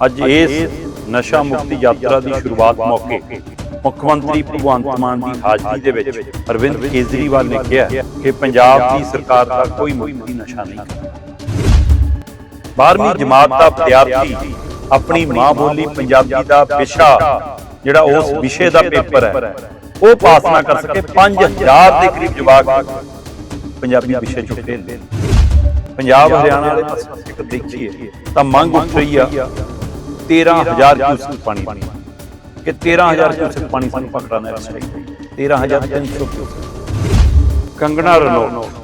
ਅੱਜ ਇਸ ਨਸ਼ਾ ਮੁਕਤੀ ਯਾਤਰਾ ਦੀ ਸ਼ੁਰੂਆਤ ਮੌਕੇ ਮੁੱਖ ਮੰਤਰੀ ਭਗਵੰਤ ਮਾਨ ਦੀ ਹਾਜ਼ਰੀ ਦੇ ਵਿੱਚ ਅਰਵਿੰਦ ਕੇਜਰੀਵਾਲ ਨੇ ਕਿਹਾ ਕਿ ਪੰਜਾਬ ਦੀ ਸਰਕਾਰ ਦਾ ਕੋਈ ਮੁਕਤੀ ਨਸ਼ਾ ਨਹੀਂ। ਕਰਦਾ 12ਵੀਂ ਜਮਾਤ ਦਾ ਵਿਦਿਆਰਥੀ ਆਪਣੀ ਮਾਂ ਬੋਲੀ ਪੰਜਾਬੀ ਦਾ ਵਿਸ਼ਾ ਜਿਹੜਾ ਉਸ ਵਿਸ਼ੇ ਦਾ ਪੇਪਰ ਹੈ। ਉਹ ਪਾਸ ਨਾ ਕਰ ਸਕੇ 5000 ਦੇ ਕਰੀਬ ਜਵਾਕ ਪੰਜਾਬੀ ਵਿਸ਼ੇ ਚੋਂ ਫੇਲ ਨੇ। ਪੰਜਾਬ ਹਰਿਆਣਾ ਵਾਲੇ ਪਾਸੇ ਇੱਕ ਦੇਖੀਏ ਤਾਂ ਮੰਗ ਉੱਠ ਰਹੀ ਆ। 13000 ਕਿਊਸਕ ਪਾਣੀ ਕਿ 13000 ਕਿਊਸਕ ਪਾਣੀ ਸਾਨੂੰ ਪਕੜਾਣਾ ਹੈ 13300 ਕਿਊਸਕ ਕੰਗਣਾ ਰਣੌਤ।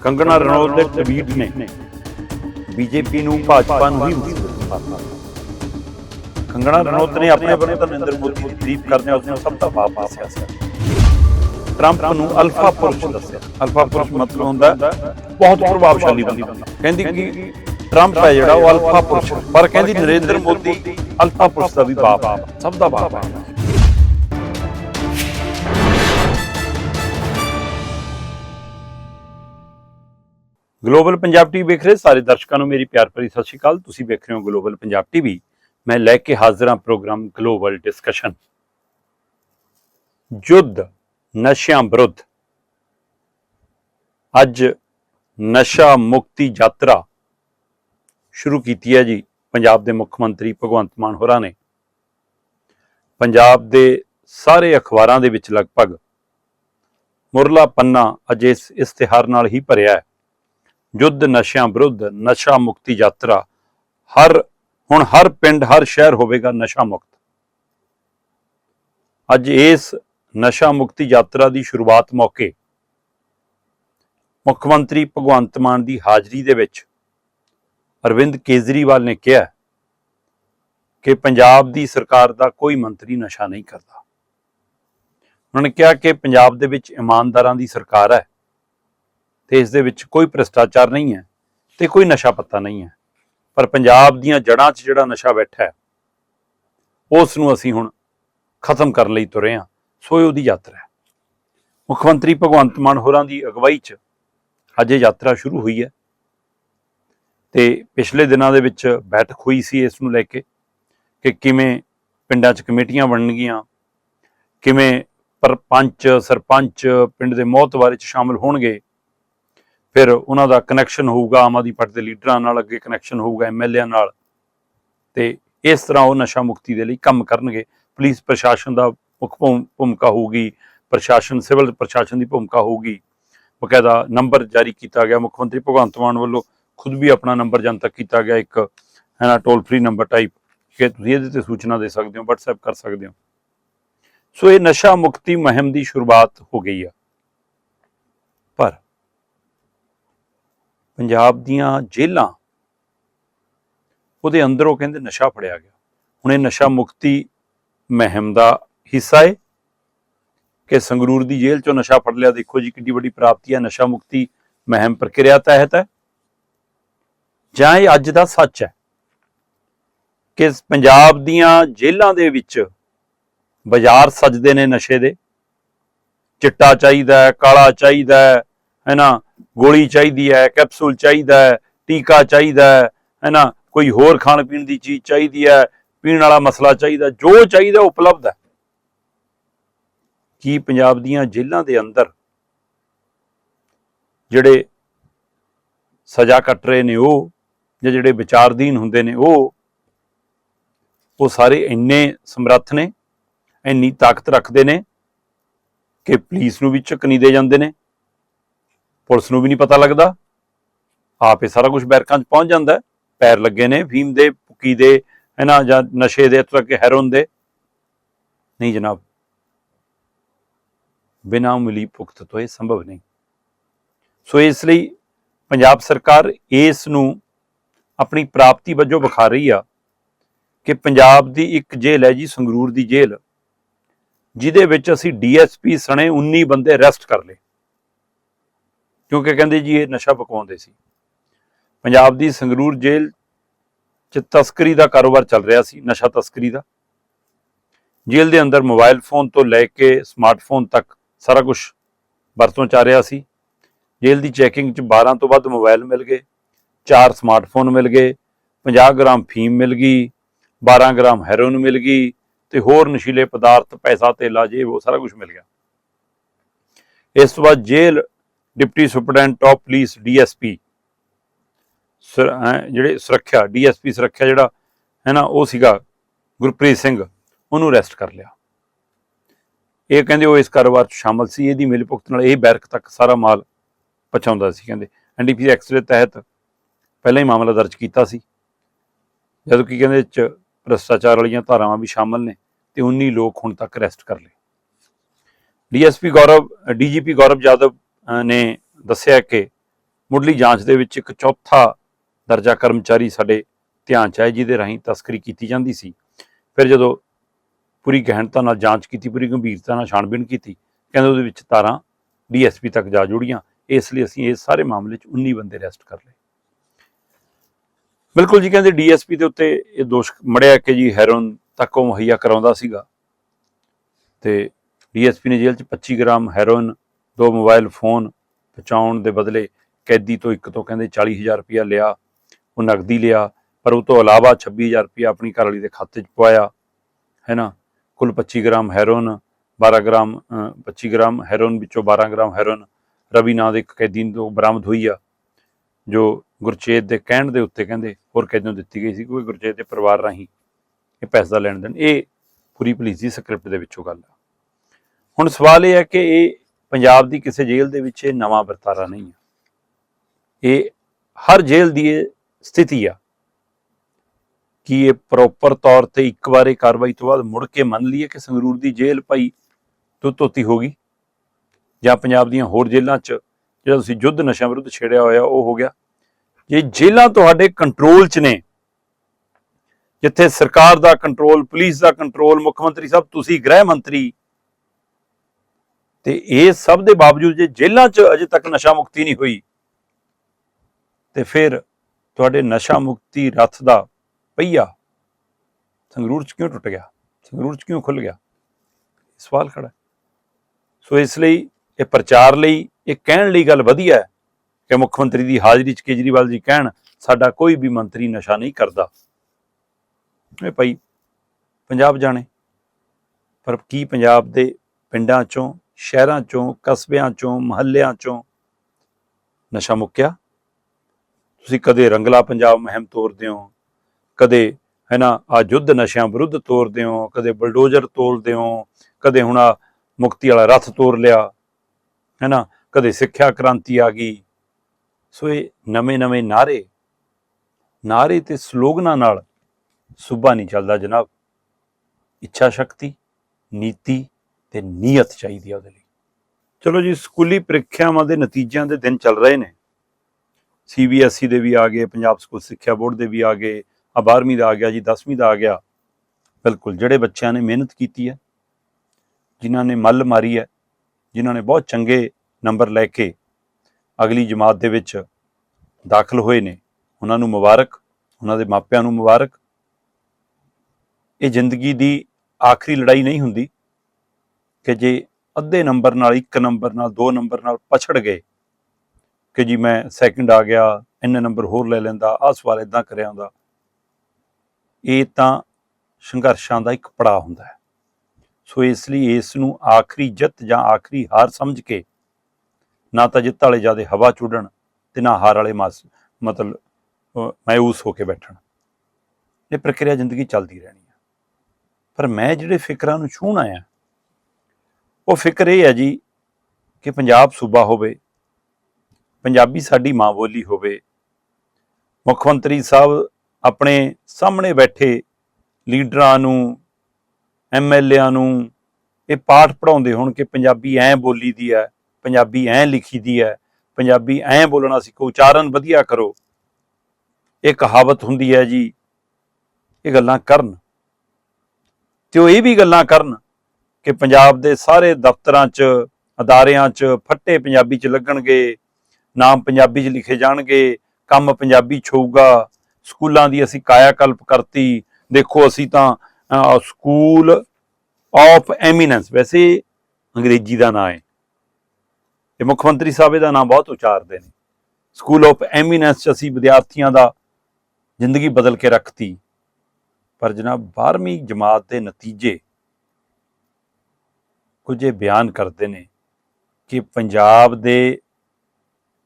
ਕੰਗਣਾ ਰਣੌਤ ਦੇ ਟਵੀਟ ਨੇ ਬੀਜੇਪੀ ਨੂੰ ਭਾਜਪਾ ਨੂੰ ਹੀ ਮੁਸੀਬਤ ਪਾਤਾ ਕੰਗਣਾ ਰਣੌਤ ਨੇ ਆਪਣੇ ਵੱਲੋਂ ਨਰਿੰਦਰ ਮੋਦੀ ਦੀ ਤਾਰੀਫ ਕਰਦੇ ਉਸ ਨੂੰ ਸਭ ਦਾ ਬਾਪ ਦੱਸਿਆ ਟਰੰਪ ਨੂੰ ਅਲਫਾ ਪੁਰਸ਼ ਦੱਸਿਆ। ਅਲਫਾ ਪੁਰਸ਼ ਮਤਲਬ ਹੁੰਦਾ, ਬਹੁਤ ਪ੍ਰਭਾਵਸ਼ਾਲੀ ਬੰਦਾ। ਕਹਿੰਦੀ ਕਿ ਟਰੰਪ ਹੈ ਜਿਹੜਾ ਉਹ ਅਲਫਾ ਪੁਰਸ਼ ਹੈ। ਪਰ ਕਹਿੰਦੀ ਨਰਿੰਦਰ ਮੋਦੀ ਅਲਫਾ ਪੁਰਸ਼ ਦਾ ਵੀ ਬਾਪ ਹੈ। ਸਭ ਦਾ ਬਾਪ ਹੈ। ਗਲੋਬਲ ਪੰਜਾਬ ਟੀਵੀ ਵੇਖ ਰਹੇ ਸਾਰੇ ਦਰਸ਼ਕਾਂ ਨੂੰ ਮੇਰੀ ਪਿਆਰ ਭਰੀ ਸਤਿ ਸ਼੍ਰੀ ਅਕਾਲ। ਤੁਸੀਂ ਵੇਖ ਰਹੇ ਹੋ ਗਲੋਬਲ ਪੰਜਾਬ ਟੀਵੀ ਮੈਂ ਲੈ ਕੇ ਹਾਜ਼ਰ ਹਾਂ ਪ੍ਰੋਗਰਾਮ ਗਲੋਬਲ ਡਿਸਕਸ਼ਨ ਯੁੱਧ ਨਸ਼ਿਆਂ ਵਿਰੁੱਧ। ਅੱਜ ਨਸ਼ਾ ਮੁਕਤੀ ਯਾਤਰਾ ਸ਼ੁਰੂ ਕੀਤੀ ਹੈ ਜੀ, ਪੰਜਾਬ ਦੇ ਮੁੱਖ ਮੰਤਰੀ ਭਗਵੰਤ ਮਾਨ ਹੋਰਾਂ ਨੇ। ਪੰਜਾਬ ਦੇ ਸਾਰੇ ਅਖਬਾਰਾਂ ਦੇ ਵਿੱਚ ਲਗਭਗ ਮੁਰਲਾ ਪੰਨਾ ਅੱਜ ਇਸ ਇਸ਼ਤਿਹਾਰ ਨਾਲ ਹੀ ਭਰਿਆ ਹੈ। ਯੁੱਧ ਨਸ਼ਿਆਂ ਵਿਰੁੱਧ ਨਸ਼ਾ ਮੁਕਤੀ ਯਾਤਰਾ, ਹਰ, ਹੁਣ ਹਰ ਪਿੰਡ, ਹਰ ਸ਼ਹਿਰ ਹੋਵੇਗਾ ਨਸ਼ਾ ਮੁਕਤ। ਅੱਜ ਇਸ ਨਸ਼ਾ ਮੁਕਤੀ ਯਾਤਰਾ ਦੀ ਸ਼ੁਰੂਆਤ ਮੌਕੇ ਮੁੱਖ ਮੰਤਰੀ ਭਗਵੰਤ ਮਾਨ ਦੀ ਹਾਜ਼ਰੀ ਦੇ ਵਿੱਚ ਅਰਵਿੰਦ ਕੇਜਰੀਵਾਲ ਨੇ ਕਿਹਾ ਕਿ ਪੰਜਾਬ ਦੀ ਸਰਕਾਰ ਦਾ ਕੋਈ ਮੰਤਰੀ ਨਸ਼ਾ ਨਹੀਂ ਕਰਦਾ। ਉਹਨਾਂ ਨੇ ਕਿਹਾ ਕਿ ਪੰਜਾਬ ਦੇ ਵਿੱਚ ਇਮਾਨਦਾਰਾਂ ਦੀ ਸਰਕਾਰ ਹੈ ਤੇ ਇਸ ਦੇ ਵਿੱਚ ਕੋਈ ਭ੍ਰਿਸ਼ਟਾਚਾਰ ਨਹੀਂ ਹੈ ਤੇ ਕੋਈ ਨਸ਼ਾ ਪੱਤਾ ਨਹੀਂ ਹੈ। ਪਰ ਪੰਜਾਬ ਦੀਆਂ ਜੜ੍ਹਾਂ 'ਚ ਜਿਹੜਾ ਨਸ਼ਾ ਬੈਠਾ ਹੈ, ਉਸ ਨੂੰ ਅਸੀਂ ਹੁਣ ਖਤਮ ਕਰਨ ਲਈ ਤੁਰੇ ਹਾਂ। ਸੋ ਇਹ ਉਹਦੀ ਯਾਤਰਾ ਹੈ। ਮੁੱਖ ਮੰਤਰੀ ਭਗਵੰਤ ਮਾਨ ਹੋਰਾਂ ਦੀ ਅਗਵਾਈ 'ਚ ਅੱਜ ਇਹ ਯਾਤਰਾ ਸ਼ੁਰੂ ਹੋਈ ਹੈ। ਤੇ ਪਿਛਲੇ ਦਿਨਾਂ ਦੇ ਵਿੱਚ ਬੈਠਕ ਹੋਈ ਸੀ ਇਸ ਨੂੰ ਲੈ ਕੇ ਕਿ ਕਿਵੇਂ ਪਿੰਡਾਂ 'ਚ ਕਮੇਟੀਆਂ ਬਣਨਗੀਆਂ, ਕਿਵੇਂ ਪਰਪੰਚ ਸਰਪੰਚ ਪਿੰਡ ਦੇ ਮੋਹਤਵਾਰੇ 'ਚ ਸ਼ਾਮਲ ਹੋਣਗੇ, ਫਿਰ ਉਹਨਾਂ ਦਾ ਕਨੈਕਸ਼ਨ ਹੋਊਗਾ ਆਮ ਆਦਮੀ ਪਾਰਟੀ ਦੇ ਲੀਡਰਾਂ ਨਾਲ, ਅੱਗੇ ਕਨੈਕਸ਼ਨ ਹੋਊਗਾ ਐਮਐਲਏ ਨਾਲ ਤੇ ਇਸ ਤਰ੍ਹਾਂ ਉਹ ਨਸ਼ਾ ਮੁਕਤੀ ਦੇ ਲਈ ਕੰਮ ਕਰਨਗੇ। ਪੁਲਿਸ ਪ੍ਰਸ਼ਾਸਨ ਦਾ ਮੁੱਖ ਭੂਮ- ਭੂਮਿਕਾ ਹੋਊਗੀ, ਪ੍ਰਸ਼ਾਸਨ, ਸਿਵਲ ਪ੍ਰਸ਼ਾਸਨ ਦੀ ਭੂਮਿਕਾ ਹੋਊਗੀ। ਬਕਾਇਦਾ ਨੰਬਰ ਜਾਰੀ ਕੀਤਾ ਗਿਆ ਮੁੱਖ ਮੰਤਰੀ ਭਗਵੰਤ ਮਾਨ ਵੱਲੋਂ ਖੁਦ ਵੀ ਆਪਣਾ ਨੰਬਰ ਜਨਤਕ ਕੀਤਾ ਗਿਆ ਇੱਕ, ਹੈ ਨਾ ਟੋਲ ਫ੍ਰੀ ਨੰਬਰ ਟਾਈਪ ਕਿ ਤੁਸੀਂ ਇਹਦੇ ਤੇ ਸੂਚਨਾ ਦੇ ਸਕਦੇ ਹੋ, WhatsApp ਕਰ ਸਕਦੇ ਹੋ। ਸੋ ਇਹ ਨਸ਼ਾ ਮੁਕਤੀ ਮੁਹਿੰਮ ਦੀ ਸ਼ੁਰੂਆਤ ਹੋ ਗਈ ਆ। ਪਰ ਪੰਜਾਬ ਦੀਆਂ ਜੇਲਾਂ ਉਹਦੇ ਅੰਦਰੋਂ ਕਹਿੰਦੇ ਨਸ਼ਾ ਫੜਿਆ ਗਿਆ। ਹੁਣ ਇਹ ਨਸ਼ਾ ਮੁਕਤੀ ਮਹਿਮ ਦਾ ਹਿੱਸਾ ਹੈ ਕਿ ਸੰਗਰੂਰ ਦੀ ਜੇਲ੍ਹ ਚੋਂ ਨਸ਼ਾ ਫੜ ਲਿਆ। ਦੇਖੋ ਜੀ ਕਿੰਨੀ ਵੱਡੀ ਪ੍ਰਾਪਤੀ ਹੈ ਨਸ਼ਾ ਮੁਕਤੀ ਮਹਿਮ ਪ੍ਰਕਿਰਿਆ ਤਹਿਤ ਹੈ। ਜਾਂ ਇਹ ਅੱਜ ਦਾ ਸੱਚ ਹੈ ਕਿ ਪੰਜਾਬ ਦੀਆਂ ਜੇਲ੍ਹਾਂ ਦੇ ਵਿੱਚ ਬਾਜ਼ਾਰ ਸਜਦੇ ਨੇ ਨਸ਼ੇ ਦੇ, ਚਿੱਟਾ ਚਾਹੀਦਾ ਹੈ, ਕਾਲਾ ਚਾਹੀਦਾ ਹੈ, ਹੈਨਾ, ਗੋਲੀ ਚਾਹੀਦੀ ਹੈ, ਕੈਪਸੂਲ ਚਾਹੀਦਾ ਹੈ, ਟੀਕਾ ਚਾਹੀਦਾ ਹੈ, ਹੈਨਾ, ਕੋਈ ਹੋਰ ਖਾਣ ਪੀਣ ਦੀ ਚੀਜ਼ ਚਾਹੀਦੀ ਹੈ, ਪੀਣ ਵਾਲਾ ਮਸਲਾ ਚਾਹੀਦਾ, ਜੋ ਚਾਹੀਦਾ ਉਪਲਬਧ ਹੈ। ਕੀ ਪੰਜਾਬ ਦੀਆਂ ਜੇਲ੍ਹਾਂ ਦੇ ਅੰਦਰ ਜਿਹੜੇ ਸਜ਼ਾ ਕੱਟ ਰਹੇ ਨੇ ਉਹ ਜਾਂ ਜਿਹੜੇ ਵਿਚਾਰਧੀਨ ਹੁੰਦੇ ਨੇ ਉਹ ਉਹ ਸਾਰੇ ਇੰਨੇ ਸਮਰੱਥ ਨੇ, ਇੰਨੀ ਤਾਕਤ ਰੱਖਦੇ ਨੇ ਕਿ ਪੁਲਿਸ ਨੂੰ ਵੀ ਝੁਕ ਨਹੀਂ ਦੇ ਜਾਂਦੇ ਨੇ। ਪੁਲਿਸ ਨੂੰ ਵੀ ਨਹੀਂ ਪਤਾ ਲੱਗਦਾ। ਆਪੇ ਸਾਰਾ ਕੁਝ ਬੈਰਕਾਂ 'ਚ ਪਹੁੰਚ ਜਾਂਦਾ। ਪੈਰ ਲੱਗੇ ਨੇ ਫੀਮ ਦੇ ਪੁਕੀ ਦੇ, ਹੈਨਾ, ਜਾਂ ਨਸ਼ੇ ਦੇ, ਇੱਥੋਂ ਤੱਕ ਹੈਰੋਨ ਦੇ। ਨਹੀਂ ਜਨਾਬ, ਬਿਨਾਂ ਮਿਲੀ ਪੁਖਤ ਤੋਂ ਇਹ ਸੰਭਵ ਨਹੀਂ। ਸੋ ਇਸ ਲਈ ਪੰਜਾਬ ਸਰਕਾਰ ਇਸ ਨੂੰ ਆਪਣੀ ਪ੍ਰਾਪਤੀ ਵਜੋਂ ਵਿਖਾ ਰਹੀ ਆ ਕਿ ਪੰਜਾਬ ਦੀ ਇੱਕ ਜੇਲ੍ਹ ਹੈ ਜੀ, ਸੰਗਰੂਰ ਦੀ ਜੇਲ੍ਹ, ਜਿਹਦੇ ਵਿੱਚ ਅਸੀਂ ਡੀਐਸਪੀ ਸਣੇ 19 ਬੰਦੇ ਅਰੈਸਟ ਕਰ ਲਏ। ਕਿਉਂਕਿ ਕਹਿੰਦੇ ਜੀ ਇਹ ਨਸ਼ਾ ਪਕਾਉਂਦੇ ਸੀ। ਪੰਜਾਬ ਦੀ ਸੰਗਰੂਰ ਜੇਲ੍ਹ ਚ ਤਸਕਰੀ ਦਾ ਕਾਰੋਬਾਰ ਚੱਲ ਰਿਹਾ ਸੀ, ਨਸ਼ਾ ਤਸਕਰੀ ਦਾ। ਜੇਲ੍ਹ ਦੇ ਅੰਦਰ ਮੋਬਾਈਲ ਫੋਨ ਤੋਂ ਲੈ ਕੇ ਸਮਾਰਟਫੋਨ ਤੱਕ ਸਾਰਾ ਕੁਝ ਵਰਤੋਂ ਚ ਆ ਰਿਹਾ ਸੀ। ਜੇਲ੍ਹ ਦੀ ਚੈਕਿੰਗ ਚ 12 ਤੋਂ ਵੱਧ ਮੋਬਾਈਲ ਮਿਲ ਗਏ। ਚਾਰ ਸਮਾਰਟਫੋਨ ਮਿਲ ਗਏ 50 ਗ੍ਰਾਮ ਫੀਮ ਮਿਲ ਗਈ 12 ਗ੍ਰਾਮ ਹੈਰੋਇਨ ਮਿਲ ਗਈ ਤੇ ਹੋਰ ਨਸ਼ੀਲੇ ਪਦਾਰਥ, ਪੈਸਾ, ਤੇਲਾ ਜੇ ਉਹ ਸਾਰਾ ਕੁਝ ਮਿਲ ਗਿਆ। ਇਸ ਤੋਂ ਬਾਅਦ ਜੇਲ੍ਹ, deputy superintendent of police DSP ਜਿਹੜੇ ਸੁਰੱਖਿਆ ਡੀਐਸਪੀ ਸੁਰੱਖਿਆ ਜਿਹੜਾ, ਹੈ ਨਾ, ਉਹ ਸੀਗਾ ਗੁਰਪ੍ਰੀਤ ਸਿੰਘ, ਉਹਨੂੰ ਅਰੈਸਟ ਕਰ ਲਿਆ। ਇਹ ਕਹਿੰਦੇ ਉਹ ਇਸ ਕਾਰੋਬਾਰ 'ਚ ਸ਼ਾਮਲ ਸੀ, ਇਹਦੀ ਮਿਲਭੁਗਤ ਨਾਲ ਇਹ ਬੈਰਕ ਤੱਕ ਸਾਰਾ ਮਾਲ ਪਹੁੰਚਾਉਂਦਾ ਸੀ, ਕਹਿੰਦੇ। ਐਨਡੀਪੀ ਐਕਟ ਦੇ ਤਹਿਤ ਪਹਿਲਾਂ ਹੀ ਮਾਮਲਾ ਦਰਜ ਕੀਤਾ ਸੀ। ਜਦੋਂ ਕਿ ਕਹਿੰਦੇ 'ਚ ਭ੍ਰਸ਼ਟਾਚਾਰ ਵਾਲੀਆਂ ਧਾਰਾਵਾਂ ਵੀ ਸ਼ਾਮਲ ਨੇ ਤੇ 19 ਲੋਕ ਹੁਣ ਤੱਕ ਅਰੈਸਟ ਕਰ ਲਏ। ਡੀਐਸਪੀ ਗੌਰਵ, ਡੀਜੀਪੀ ਗੌਰਵ ਜਾਦਵ ਨੇ ਦੱਸਿਆ ਕਿ ਮੁੱਢਲੀ ਜਾਂਚ ਦੇ ਵਿੱਚ ਇੱਕ ਚੌਥਾ ਦਰਜਾ ਕਰਮਚਾਰੀ ਸਾਡੇ ਧਿਆਨ ਚ ਆਇਆ ਜਿਹਦੇ ਰਾਹੀਂ ਤਸਕਰੀ ਕੀਤੀ ਜਾਂਦੀ ਸੀ। ਫਿਰ ਜਦੋਂ ਪੂਰੀ ਗਹਿਣਤਾ ਨਾਲ ਜਾਂਚ ਕੀਤੀ, ਪੂਰੀ ਗੰਭੀਰਤਾ ਨਾਲ ਛਾਣਬੀਣ ਕੀਤੀ, ਕਹਿੰਦੇ ਉਹਦੇ ਵਿੱਚ ਤਾਰਾਂ ਡੀਐਸਪੀ ਤੱਕ ਜਾ ਜੁੜੀਆਂ। ਇਸ ਲਈ ਅਸੀਂ ਇਸ ਸਾਰੇ ਮਾਮਲੇ 'ਚ 19 ਬੰਦੇ ਅਰੈਸਟ ਕਰ ਲਏ। ਬਿਲਕੁਲ ਜੀ ਕਹਿੰਦੇ ਡੀਐਸਪੀ ਦੇ ਉੱਤੇ ਇਹ ਦੋਸ਼ ਮੜਿਆ ਕਿ ਜੀ ਹੈਰੋਨ ਤੱਕ ਉਹ ਮੁਹੱਈਆ ਕਰਾਉਂਦਾ ਸੀਗਾ। ਤੇ ਡੀਐਸਪੀ ਨੇ ਜੇਲ੍ਹ 'ਚ 25 ਗ੍ਰਾਮ ਹੈਰੋਇਨ ਦੋ ਮੋਬਾਈਲ ਫੋਨ ਪਹੁੰਚਾਉਣ ਦੇ ਬਦਲੇ ਕੈਦੀ ਤੋਂ ਇੱਕ ਤੋਂ ਕਹਿੰਦੇ 40000 ਰੁਪਇਆ ਲਿਆ ਉਹ ਨਗਦੀ ਲਿਆ ਪਰ ਉਹ ਤੋਂ ਇਲਾਵਾ 26000 ਰੁਪਇਆ ਆਪਣੀ ਘਰਵਾਲੀ ਦੇ ਖਾਤੇ 'ਚ ਪਵਾਇਆ ਹੈ ਨਾ? ਕੁੱਲ 25 ਗ੍ਰਾਮ ਹੈਰੋਇਨ 12 ਗ੍ਰਾਮ ਅ, 25 ਗ੍ਰਾਮ ਹੈਰੋਇਨ ਵਿੱਚੋਂ 12 ਗ੍ਰਾਮ ਹੈਰੋਇਨ ਰਵੀ ਨਾਂ ਦੇ ਇੱਕ ਕੈਦੀ ਤੋਂ ਬਰਾਮਦ ਹੋਈ ਆ ਜੋ ਗੁਰਚੇਤ ਦੇ ਕਹਿਣ ਦੇ ਉੱਤੇ ਕਹਿੰਦੇ ਹੋਰ ਕੈਦੀਆਂ ਨੂੰ ਦਿੱਤੀ ਗਈ ਸੀ ਕਿਉਂਕਿ ਗੁਰਚੇਤ ਦੇ ਪਰਿਵਾਰ ਰਾਹੀਂ ਇਹ ਪੈਸੇ ਦਾ ਲੈਣ ਦੇਣ, ਇਹ ਪੂਰੀ ਪੁਲਿਸ ਦੀ ਸਕ੍ਰਿਪਟ ਦੇ ਵਿੱਚੋਂ ਗੱਲ ਆ। ਹੁਣ ਸਵਾਲ ਇਹ ਹੈ ਕਿ ਇਹ ਪੰਜਾਬ ਦੀ ਕਿਸੇ ਜੇਲ੍ਹ ਦੇ ਵਿੱਚ ਇਹ ਨਵਾਂ ਵਰਤਾਰਾ ਨਹੀਂ ਹੈ ਇਹ ਹਰ ਜੇਲ੍ਹ ਦੀ ਇਹ ਸਥਿਤੀ ਆ ਕਿ ਇਹ ਪ੍ਰੋਪਰ ਤੌਰ ਤੇ ਇੱਕ ਵਾਰੇ ਕਾਰਵਾਈ ਤੋਂ ਬਾਅਦ ਮੁੜ ਕੇ ਮੰਨ ਲਈਏ ਕਿ ਸੰਗਰੂਰ ਦੀ ਜੇਲ੍ਹ ਭਾਈ ਤੋਂ ਧੋਤੀ ਹੋ ਗਈ ਜਾਂ ਪੰਜਾਬ ਦੀਆਂ ਹੋਰ ਜੇਲ੍ਹਾਂ 'ਚ ਜਿਹੜਾ ਤੁਸੀਂ ਯੁੱਧ ਨਸ਼ਾ ਵਿਰੁੱਧ ਛੇੜਿਆ ਹੋਇਆ ਉਹ ਹੋ ਗਿਆ ਜੇ ਜੇਲ੍ਹਾਂ ਤੁਹਾਡੇ ਕੰਟਰੋਲ 'ਚ ਨੇ। ਜਿੱਥੇ ਸਰਕਾਰ ਦਾ ਕੰਟਰੋਲ ਪੁਲਿਸ ਦਾ ਕੰਟਰੋਲ ਮੁੱਖ ਮੰਤਰੀ ਸਾਹਿਬ ਤੁਸੀਂ ਗ੍ਰਹਿ ਮੰਤਰੀ। ਤੇ ਇਹ ਸਭ ਦੇ ਬਾਵਜੂਦ ਜੇ ਜੇਲ੍ਹਾਂ 'ਚ ਅਜੇ ਤੱਕ ਨਸ਼ਾ ਮੁਕਤੀ ਨਹੀਂ ਹੋਈ, ਤੇ ਫਿਰ ਤੁਹਾਡੇ ਨਸ਼ਾ ਮੁਕਤੀ ਰੱਥ ਦਾ ਪਹੀਆ ਸੰਗਰੂਰ 'ਚ ਕਿਉਂ ਟੁੱਟ ਗਿਆ? ਸੰਗਰੂਰ 'ਚ ਕਿਉਂ ਖੁੱਲ ਗਿਆ? ਸਵਾਲ ਖੜਾ ਸੋ ਇਸ ਲਈ, ਇਹ ਪ੍ਰਚਾਰ ਲਈ, ਇਹ ਕਹਿਣ ਲਈ ਗੱਲ ਵਧੀਆ ਹੈ ਕਿ ਮੁੱਖ ਮੰਤਰੀ ਦੀ ਹਾਜ਼ਰੀ 'ਚ ਕੇਜਰੀਵਾਲ ਜੀ ਕਹਿਣ, ਸਾਡਾ ਕੋਈ ਵੀ ਮੰਤਰੀ ਨਸ਼ਾ ਨਹੀਂ ਕਰਦਾ। ਇਹ ਭਾਈ, ਪੰਜਾਬ ਜਾਣੇ। ਪਰ ਕੀ ਪੰਜਾਬ ਦੇ ਪਿੰਡਾਂ 'ਚੋਂ, ਸ਼ਹਿਰਾਂ 'ਚੋਂ, ਕਸਬਿਆਂ 'ਚੋਂ, ਮਹੱਲਿਆਂ 'ਚੋਂ ਨਸ਼ਾ ਮੁੱਕਿਆ? ਤੁਸੀਂ ਕਦੇ ਰੰਗਲਾ ਪੰਜਾਬ ਮੁਹਿੰਮ ਤੋਰਦੇ ਹੋ? ਕਦੇ, ਹੈ ਨਾ, ਆ ਯੁੱਧ ਨਸ਼ਿਆਂ ਵਿਰੁੱਧ ਤੋਰਦੇ ਹੋ? ਕਦੇ ਬਲਡੋਜ਼ਰ ਤੋਲਦੇ ਹੋ? ਕਦੇ ਹੁਣ ਆ ਮੁਕਤੀ ਵਾਲਾ ਰਥ ਤੋਰ ਲਿਆ? ਹੈ ਨਾ, ਕਦੇ ਸਿੱਖਿਆ ਕ੍ਰਾਂਤੀ ਆ ਗਈ? ਸੋ ਇਹ ਨਵੇਂ ਨਵੇਂ ਨਾਰੇ ਨਾਰੇ ਤੇ ਸਲੋਗਨਾਂ ਨਾਲ ਸੂਬਾ ਨਹੀਂ ਚੱਲਦਾ ਜਨਾਬ। ਇੱਛਾ ਸ਼ਕਤੀ, ਨੀਤੀ ਤੇ ਨੀਅਤ ਚਾਹੀਦੀ ਆ ਉਹਦੇ ਲਈ। ਚਲੋ ਜੀ, ਸਕੂਲੀ ਪ੍ਰੀਖਿਆਵਾਂ ਦੇ ਨਤੀਜਿਆਂ ਦੇ ਦਿਨ ਚੱਲ ਰਹੇ ਨੇ। ਸੀਬੀਐਸਈ ਦੇ ਵੀ ਆ ਗਏ, ਪੰਜਾਬ ਸਕੂਲ ਸਿੱਖਿਆ ਬੋਰਡ ਦੇ ਵੀ ਆ ਗਏ, ਆ 12ਵੀਂ ਦਾ ਆ ਗਿਆ ਜੀ 10ਵੀਂ ਦਾ ਆ ਗਿਆ। ਬਿਲਕੁਲ ਜਿਹੜੇ ਬੱਚਿਆਂ ਨੇ ਮਿਹਨਤ ਕੀਤੀ ਹੈ, ਜਿਨ੍ਹਾਂ ਨੇ ਮੱਲ ਮਾਰੀ ਹੈ, ਜਿਨ੍ਹਾਂ ਨੇ ਬਹੁਤ ਚੰਗੇ ਨੰਬਰ ਲੈ ਕੇ ਅਗਲੀ ਜਮਾਤ ਦੇ ਵਿੱਚ ਦਾਖਲ ਹੋਏ ਨੇ। ਉਹਨਾਂ ਨੂੰ ਮੁਬਾਰਕ, ਉਹਨਾਂ ਦੇ ਮਾਪਿਆਂ ਨੂੰ ਮੁਬਾਰਕ। ਇਹ ਜ਼ਿੰਦਗੀ ਦੀ ਆਖਰੀ ਲੜਾਈ ਨਹੀਂ ਹੁੰਦੀ ਕਿ ਜੇ ਅੱਧੇ ਨੰਬਰ ਨਾਲ, ਇੱਕ ਨੰਬਰ ਨਾਲ, ਦੋ ਨੰਬਰ ਨਾਲ ਪਛੜ ਗਏ ਕਿ ਜੀ ਮੈਂ ਸੈਕਿੰਡ ਆ ਗਿਆ, ਇੰਨੇ ਨੰਬਰ ਹੋਰ ਲੈ ਲੈਂਦਾ, ਆਹ ਸਵਾਲ ਇਦਾਂ ਕਰਿਆ ਹੁੰਦਾ। ਇਹ ਤਾਂ ਸੰਘਰਸ਼ਾਂ ਦਾ ਇੱਕ ਪੜਾਅ ਹੁੰਦਾ ਹੈ। ਸੋ ਇਸ ਲਈ ਇਸ ਨੂੰ ਆਖਰੀ ਜਿੱਤ ਜਾਂ ਆਖਰੀ ਹਾਰ ਸਮਝ ਕੇ ਨਾ ਤਾਂ ਜਿੱਤ ਵਾਲੇ ਜਿਆਦੇ ਹਵਾ ਚੁੱਡਣ ਤੇ ਨਾ ਹਾਰ ਵਾਲੇ ਮਾਸ ਮਤਲਬ ਅਹ, ਮਾਯੂਸ ਹੋ ਕੇ ਬੈਠਣ। ਇਹ ਪ੍ਰਕਿਰਿਆ ਜ਼ਿੰਦਗੀ ਚੱਲਦੀ ਰਹਿਣੀ ਹੈ ਪਰ ਮੈਂ ਜਿਹੜੇ ਫਿਕਰਾਂ ਨੂੰ ਛੂਹਣ ਆਇਆ ਉਹ ਫਿਕਰ ਇਹ ਹੈ ਜੀ ਕਿ ਪੰਜਾਬ ਸੂਬਾ ਹੋਵੇ ਪੰਜਾਬੀ ਸਾਡੀ ਮਾਂ ਬੋਲੀ ਹੋਵੇ ਮੁੱਖ ਮੰਤਰੀ ਸਾਹਿਬ ਆਪਣੇ ਸਾਹਮਣੇ ਬੈਠੇ ਲੀਡਰਾਂ ਨੂੰ ਐਮਐਲਏਆਂ ਨੂੰ ਇਹ ਪਾਠ ਪੜਾਉਂਦੇ ਹੋਣ ਕਿ ਪੰਜਾਬੀ ਐਂ ਬੋਲੀ ਦੀ ਹੈ ਪੰਜਾਬੀ ਐਂ ਲਿਖੀ ਦੀ ਹੈ, ਪੰਜਾਬੀ ਐਂ ਬੋਲਣਾ ਸਿੱਖੋ, ਉਚਾਰਨ ਵਧੀਆ ਕਰੋ। ਇਹ ਕਹਾਵਤ ਹੁੰਦੀ ਹੈ ਜੀ, ਇਹ ਗੱਲਾਂ ਕਰਨ। ਤੇ ਉਹ ਇਹ ਵੀ ਗੱਲਾਂ ਕਰਨ ਕਿ ਪੰਜਾਬ ਦੇ ਸਾਰੇ ਦਫ਼ਤਰਾਂ 'ਚ, ਅਦਾਰਿਆਂ 'ਚ ਫੱਟੇ ਪੰਜਾਬੀ 'ਚ ਲੱਗਣਗੇ, ਨਾਮ ਪੰਜਾਬੀ 'ਚ ਲਿਖੇ ਜਾਣਗੇ, ਕੰਮ ਪੰਜਾਬੀ 'ਚ ਹੋਊਗਾ, ਸਕੂਲਾਂ ਦੀ ਅਸੀਂ ਕਾਇਆ ਕਲਪ ਕਰਤੀ, ਦੇਖੋ ਅਸੀਂ ਤਾਂ ਸਕੂਲ ਆਫ ਐਮੀਨੈਂਸ ਵੈਸੇ ਅੰਗਰੇਜ਼ੀ ਦਾ ਨਾਂ ਹੈ। ਇਹ ਮੁੱਖ ਮੰਤਰੀ ਸਾਹਿਬ ਇਹਦਾ ਨਾਮ ਬਹੁਤ ਉਚਾਰਦੇ ਨੇ। ਸਕੂਲ ਆਫ ਐਮੀਨੈਂਸ 'ਚ ਅਸੀਂ ਵਿਦਿਆਰਥੀਆਂ ਦਾ ਜ਼ਿੰਦਗੀ ਬਦਲ ਕੇ ਰੱਖਤੀ। ਪਰ ਜਨਾਬ 12ਵੀਂ ਜਮਾਤ ਦੇ ਨਤੀਜੇ ਕੁਝ ਇਹ ਬਿਆਨ ਕਰਦੇ ਨੇ ਕਿ ਪੰਜਾਬ ਦੇ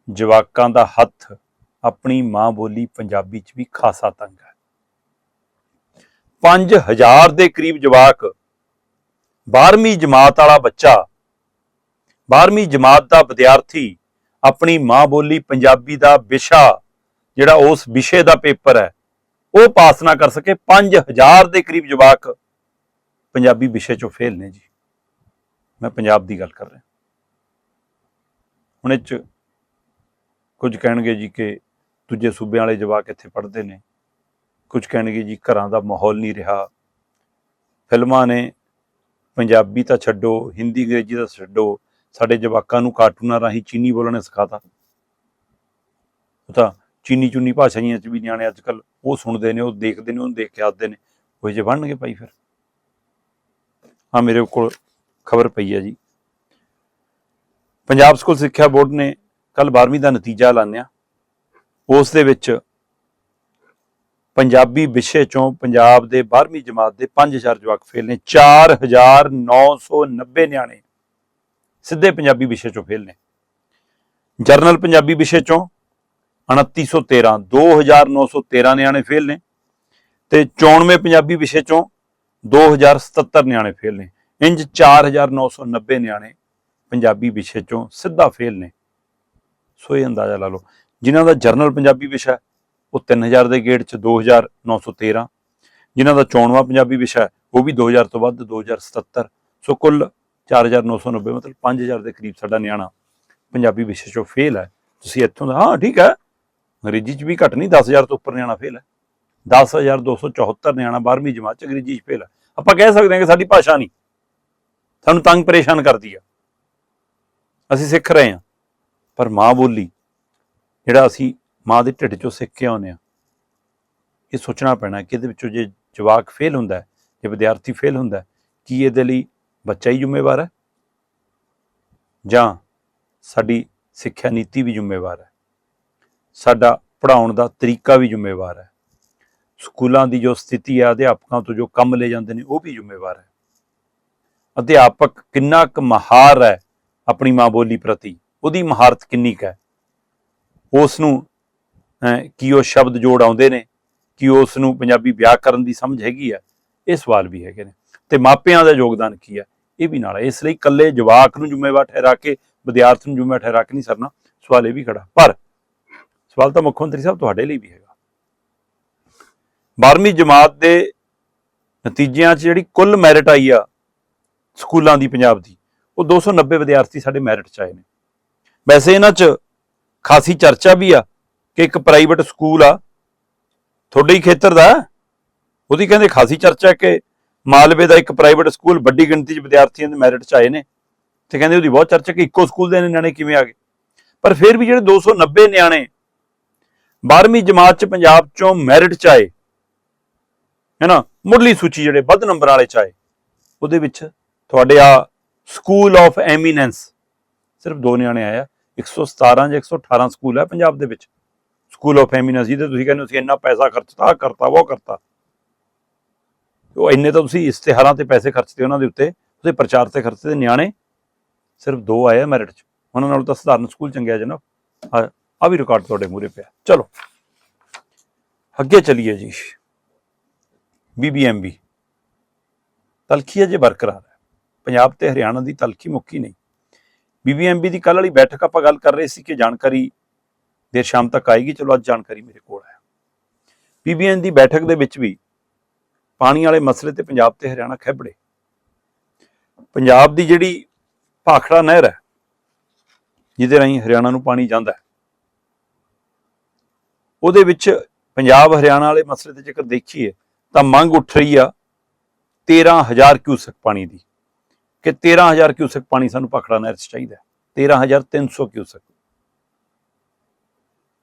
ਜਵਾਕਾਂ ਦਾ ਹੱਥ ਆਪਣੀ ਮਾਂ ਬੋਲੀ ਪੰਜਾਬੀ 'ਚ ਵੀ ਖਾਸਾ ਤੰਗ ਹੈ। 5000 ਦੇ ਕਰੀਬ ਜਵਾਕ 12ਵੀਂ ਜਮਾਤ ਵਾਲਾ ਬੱਚਾ 12ਵੀਂ ਜਮਾਤ ਦਾ ਵਿਦਿਆਰਥੀ ਆਪਣੀ ਮਾਂ ਬੋਲੀ ਪੰਜਾਬੀ ਦਾ ਵਿਸ਼ਾ ਜਿਹੜਾ ਉਸ ਵਿਸ਼ੇ ਦਾ ਪੇਪਰ ਹੈ, ਉਹ ਪਾਸ ਨਾ ਕਰ ਸਕੇ। 5000 ਦੇ ਕਰੀਬ ਜਵਾਕ ਪੰਜਾਬੀ ਵਿਸ਼ੇ ਚੋਂ ਫੇਲ ਨੇ ਜੀ। ਮੈਂ ਪੰਜਾਬ ਦੀ ਗੱਲ ਕਰ ਰਿਹਾ। ਹੁਣ ਇਹ 'ਚ ਕੁਝ ਕਹਿਣਗੇ ਜੀ ਕਿ ਦੂਜੇ ਸੂਬਿਆਂ ਵਾਲੇ ਜਵਾਕ ਇੱਥੇ ਪੜ੍ਹਦੇ ਨੇ। ਕੁਝ ਕਹਿਣਗੇ ਜੀ ਘਰਾਂ ਦਾ ਮਾਹੌਲ ਨਹੀਂ ਰਿਹਾ। ਫਿਲਮਾਂ ਨੇ ਪੰਜਾਬੀ ਤਾਂ ਛੱਡੋ, ਹਿੰਦੀ, ਅੰਗਰੇਜ਼ੀ ਤਾਂ ਛੱਡੋ। ਸਾਡੇ ਜਵਾਕਾਂ ਨੂੰ ਕਾਰਟੂਨਾਂ ਰਾਹੀਂ ਚੀਨੀ ਬੋਲਣੇ ਸਿਖਾਤਾ। ਉਹ ਤਾਂ ਚੀਨੀ ਚੁੰਨੀ ਭਾਸ਼ਾਈਆਂ ਚ ਵੀ ਨਿਆਣੇ ਅੱਜ ਕੱਲ ਉਹ ਸੁਣਦੇ ਨੇ, ਉਹ ਦੇਖਦੇ ਨੇ, ਉਹਨੂੰ ਦੇਖ ਕੇ ਆਦੇ ਨੇ। ਉਹ ਜੇ ਬਣਨਗੇ ਭਾਈ ਫਿਰ? ਆ ਮੇਰੇ ਕੋਲ ਖਬਰ ਪਈ ਹੈ ਜੀ। ਪੰਜਾਬ ਸਕੂਲ ਸਿੱਖਿਆ ਬੋਰਡ ਨੇ ਕੱਲ 12ਵੀਂ ਦਾ ਨਤੀਜਾ ਐਲਾਨਿਆ। ਉਸ ਦੇ ਵਿੱਚ ਪੰਜਾਬੀ ਵਿਸ਼ੇ ਚੋਂ ਪੰਜਾਬ ਦੇ 12ਵੀਂ ਜਮਾਤ ਦੇ 5000 ਜਵਾਕ ਫੇਲ ਨੇ। 4990 ਨਿਆਣੇ ਸਿੱਧੇ ਪੰਜਾਬੀ ਵਿਸ਼ੇ ਚੋਂ ਫੇਲ ਨੇ ਜਰਨਲ ਪੰਜਾਬੀ ਵਿਸ਼ੇ ਚੋਂ 2913 2913 ਨਿਆਣੇ ਫੇਲ ਨੇ ਤੇ 94 ਪੰਜਾਬੀ ਵਿਸ਼ੇ ਚੋਂ 2077 ਨਿਆਣੇ ਫੇਲ ਨੇ ਇੰਜ 4990 ਨਿਆਣੇ ਪੰਜਾਬੀ ਵਿਸ਼ੇ ਚੋਂ ਸਿੱਧਾ ਫੇਲ ਨੇ ਸੋ ਇਹ ਅੰਦਾਜ਼ਾ ਲਾ ਲਓ। ਜਿਨ੍ਹਾਂ ਦਾ ਜਰਨਲ ਪੰਜਾਬੀ ਵਿਸ਼ਾ ਹੈ, ਉਹ 3000 ਦੇ ਗੇੜ ਚ 2913 ਜਿਨ੍ਹਾਂ ਦਾ 94ਵਾਂ ਪੰਜਾਬੀ ਵਿਸ਼ਾ ਉਹ ਵੀ 2000 ਤੋਂ ਵੱਧ 2077 ਸੋ ਕੁੱਲ 4990 ਮਤਲਬ 5000 ਦੇ ਕਰੀਬ ਸਾਡਾ ਨਿਆਣਾ ਪੰਜਾਬੀ ਵਿਸ਼ੇ ਚੋਂ ਫੇਲ ਹੈ। ਤੁਸੀਂ ਇੱਥੋਂ ਦਾ, ਹਾਂ, ਠੀਕ ਹੈ। ਅੰਗਰੇਜ਼ੀ ਚ ਵੀ ਘੱਟ ਨਹੀਂ 10000 ਤੋਂ ਉੱਪਰ ਨਿਆਣਾ ਫੇਲ ਹੈ। 10274 ਨਿਆਣਾ 12ਵੀਂ ਜਮਾਤ ਚ ਅੰਗਰੇਜ਼ੀ ਚ ਫੇਲ ਹੈ। ਆਪਾਂ ਕਹਿ ਸਕਦੇ ਹਾਂ ਕਿ ਸਾਡੀ ਭਾਸ਼ਾ ਨਹੀਂ। ਸਾਨੂੰ ਤੰਗ ਪਰੇਸ਼ਾਨ ਕਰਦੀ ਆ। ਅਸੀਂ ਸਿੱਖ ਰਹੇ ਹਾਂ। ਪਰ ਮਾਂ ਬੋਲੀ, ਜਿਹੜਾ ਅਸੀਂ ਮਾਂ ਦੇ ਢਿੱਡ ਚੋਂ ਸਿੱਖ ਕੇ ਆਉਂਦੇ ਆ ਇਹ ਸੋਚਣਾ ਪੈਣਾ ਕਿ ਇਹਦੇ ਵਿੱਚੋਂ ਜੇ ਜਵਾਕ ਫੇਲ ਹੁੰਦਾ ਜੇ ਵਿਦਿਆਰਥੀ ਫੇਲ ਹੁੰਦਾ ਕੀ ਇਹਦੇ ਲਈ ਬੱਚਾ ਹੀ ਜ਼ਿੰਮੇਵਾਰ ਹੈ? ਜਾਂ ਸਾਡੀ ਸਿੱਖਿਆ ਨੀਤੀ ਵੀ ਜ਼ਿੰਮੇਵਾਰ ਹੈ? ਸਾਡਾ ਪੜਾਉਣ ਦਾ ਤਰੀਕਾ ਵੀ ਜ਼ਿੰਮੇਵਾਰ ਹੈ? ਸਕੂਲਾਂ ਦੀ ਜੋ ਸਥਿਤੀ ਹੈ, ਅਧਿਆਪਕਾਂ ਤੋਂ ਜੋ ਕੰਮ ਲੈ ਜਾਂਦੇ ਨੇ, ਉਹ ਵੀ ਜ਼ਿੰਮੇਵਾਰ ਹੈ? ਅਧਿਆਪਕ ਕਿੰਨਾ ਕੁ ਮਹਾਰ ਹੈ ਆਪਣੀ ਮਾਂ ਬੋਲੀ ਪ੍ਰਤੀ? ਉਹਦੀ ਮਹਾਰਤ ਕਿੰਨੀ ਕੁ ਹੈ? ਉਸ ਨੂੰ ਕੀ ਉਹ ਸ਼ਬਦ ਜੋੜ ਆਉਂਦੇ ਨੇ? ਕਿ ਉਸ ਨੂੰ ਪੰਜਾਬੀ ਵਿਆਕਰਨ ਦੀ ਸਮਝ ਹੈਗੀ ਹੈ? ਇਹ ਸਵਾਲ ਵੀ ਹੈਗੇ ਨੇ। ਤੇ ਮਾਪਿਆਂ ਦਾ ਯੋਗਦਾਨ ਕੀ ਹੈ? ਇਹ ਵੀ ਨਾਲ ਇਸ ਲਈ ਇਕੱਲੇ ਜਵਾਕ ਨੂੰ ਜ਼ਿੰਮੇਵਾਰ ਠਹਿਰਾ ਕੇ ਵਿਦਿਆਰਥੀ ਨੂੰ ਜ਼ਿੰਮੇਵਾਰ ਠਹਿਰਾ ਕੇ ਨਹੀਂ ਸਰਨਾ, ਸਵਾਲ ਇਹ ਵੀ ਖੜਾ। ਪਰ ਸਵਾਲ ਤਾਂ ਮੁੱਖ ਮੰਤਰੀ ਸਾਹਿਬ ਤੁਹਾਡੇ ਲਈ ਵੀ ਹੈਗਾ। 12ਵੀਂ ਜਮਾਤ ਦੇ ਨਤੀਜਿਆਂ 'ਚ ਜਿਹੜੀ ਕੁੱਲ ਮੈਰਿਟ ਆਈ ਆ ਸਕੂਲਾਂ ਦੀ, ਪੰਜਾਬ ਦੀ, ਉਹ 290 ਵਿਦਿਆਰਥੀ ਸਾਡੇ ਮੈਰਿਟ 'ਚ ਆਏ ਨੇ। ਵੈਸੇ ਇਹਨਾਂ 'ਚ ਖਾਸੀ ਚਰਚਾ ਵੀ ਆ ਕਿ ਇੱਕ ਪ੍ਰਾਈਵੇਟ ਸਕੂਲ ਆ, ਤੁਹਾਡੇ ਹੀ ਖੇਤਰ ਦਾ ਉਹਦੀ ਕਹਿੰਦੇ ਖਾਸੀ ਚਰਚਾ ਕਿ ਮਾਲਵੇ ਦਾ ਇੱਕ ਪ੍ਰਾਈਵੇਟ ਸਕੂਲ ਵੱਡੀ ਗਿਣਤੀ 'ਚ ਵਿਦਿਆਰਥੀਆਂ ਦੇ ਮੈਰਿਟ 'ਚ ਆਏ ਨੇ ਤੇ ਕਹਿੰਦੇ ਉਹਦੀ ਬਹੁਤ ਚਰਚਾ ਕਿ ਇੱਕੋ ਸਕੂਲ ਦੇ ਨਿਆਣੇ ਕਿਵੇਂ ਆ ਗਏ? ਪਰ ਫਿਰ ਵੀ ਜਿਹੜੇ 290 ਨਿਆਣੇ 12ਵੀਂ ਜਮਾਤ 'ਚ ਪੰਜਾਬ 'ਚੋਂ ਮੈਰਿਟ 'ਚ ਆਏ, ਹੈਨਾ, ਮੁੱਢਲੀ ਸੂਚੀ ਜਿਹੜੇ ਵੱਧ ਨੰਬਰ ਵਾਲੇ 'ਚ ਆਏ, ਉਹਦੇ ਵਿੱਚ ਤੁਹਾਡੇ ਆ ਸਕੂਲ ਆਫ ਐਮੀਨੈਂਸ, ਸਿਰਫ ਦੋ ਨਿਆਣੇ ਆਇਆ 117 ਜਾਂ 118 ਸਕੂਲ ਹੈ ਪੰਜਾਬ ਦੇ ਵਿੱਚ। ਸਕੂਲ ਆਫ ਐਮੀਨੈਂਸ ਜਿਹਦੇ ਤੁਸੀਂ ਕਹਿੰਦੇ ਹੋ ਇੰਨਾ ਪੈਸਾ ਖਰਚਤਾ ਕਰਤਾ ਉਹ ਕਰਤਾ। ਉਹ ਇੰਨੇ ਤਾਂ ਤੁਸੀਂ ਇਸ਼ਤਿਹਾਰਾਂ ਤੇ ਪੈਸੇ ਖਰਚਦੇ ਉਹਨਾਂ ਦੇ ਉੱਤੇ ਉਹਦੇ ਪ੍ਰਚਾਰ ਤੇ ਖਰਚਦੇ ਨਿਆਣੇ। ਸਿਰਫ ਦੋ ਆਏ ਆ ਮੈਰਿਟ ਚ। ਉਹਨਾਂ ਨਾਲ ਤਾਂ ਸਧਾਰਨ ਸਕੂਲ ਚੰਗਿਆ ਜਨਾਬ। ਆ ਆ ਵੀ ਰਿਕਾਰਡ ਤੁਹਾਡੇ ਮੂਰੇ ਪਿਆ। ਚਲੋ। ਅੱਗੇ ਚਲੀਏ ਜੀ। ਬੀਬੀਐਮਬੀ ਤਲਖੀ ਅਜੇ ਬਰਕਰਾਰ ਹੈ। ਪੰਜਾਬ ਤੇ ਹਰਿਆਣਾ ਦੀ ਤਲਖੀ ਮੁੱਕੀ ਨਹੀਂ। ਬੀਬੀਐਮਬੀ ਦੀ ਕੱਲ ਵਾਲੀ ਬੈਠਕ ਆਪਾਂ ਗੱਲ ਕਰ ਰਹੇ ਸੀ ਕਿ ਜਾਣਕਾਰੀ ਦੇਰ ਸ਼ਾਮ ਤੱਕ ਆਏਗੀ। ਚਲੋ, ਅੱਜ ਜਾਣਕਾਰੀ ਮੇਰੇ ਕੋਲ ਹੈ। ਬੀਬੀਐਮ ਦੀ ਬੈਠਕ ਦੇ ਵਿੱਚ ਵੀ ਪਾਣੀ ਵਾਲੇ ਮਸਲੇ ਤੇ ਪੰਜਾਬ ਤੇ ਹਰਿਆਣਾ ਖੈਬੜੇ ਪੰਜਾਬ ਦੀ ਜਿਹੜੀ ਭਾਖੜਾ ਨਹਿਰ ਹੈ, ਜਿਹਦੇ ਰਾਹੀਂ ਹਰਿਆਣਾ ਨੂੰ ਪਾਣੀ ਜਾਂਦਾ ਹੈ, ਉਹਦੇ ਵਿੱਚ ਪੰਜਾਬ ਹਰਿਆਣਾ ਵਾਲੇ ਮਸਲੇ ਤੇ ਜੇਕਰ ਦੇਖੀਏ, ਤਾਂ ਮੰਗ ਉੱਠ ਰਹੀ ਆ 13000 ਕਿਊਸਕ ਪਾਣੀ ਦੀ, ਕਿ 13000 ਕਿਊਸਕ ਪਾਣੀ ਸਾਨੂੰ ਭਾਖੜਾ ਨਹਿਰ 'ਚ ਚਾਹੀਦਾ ਹੈ 13300 ਕਿਊਸਕ।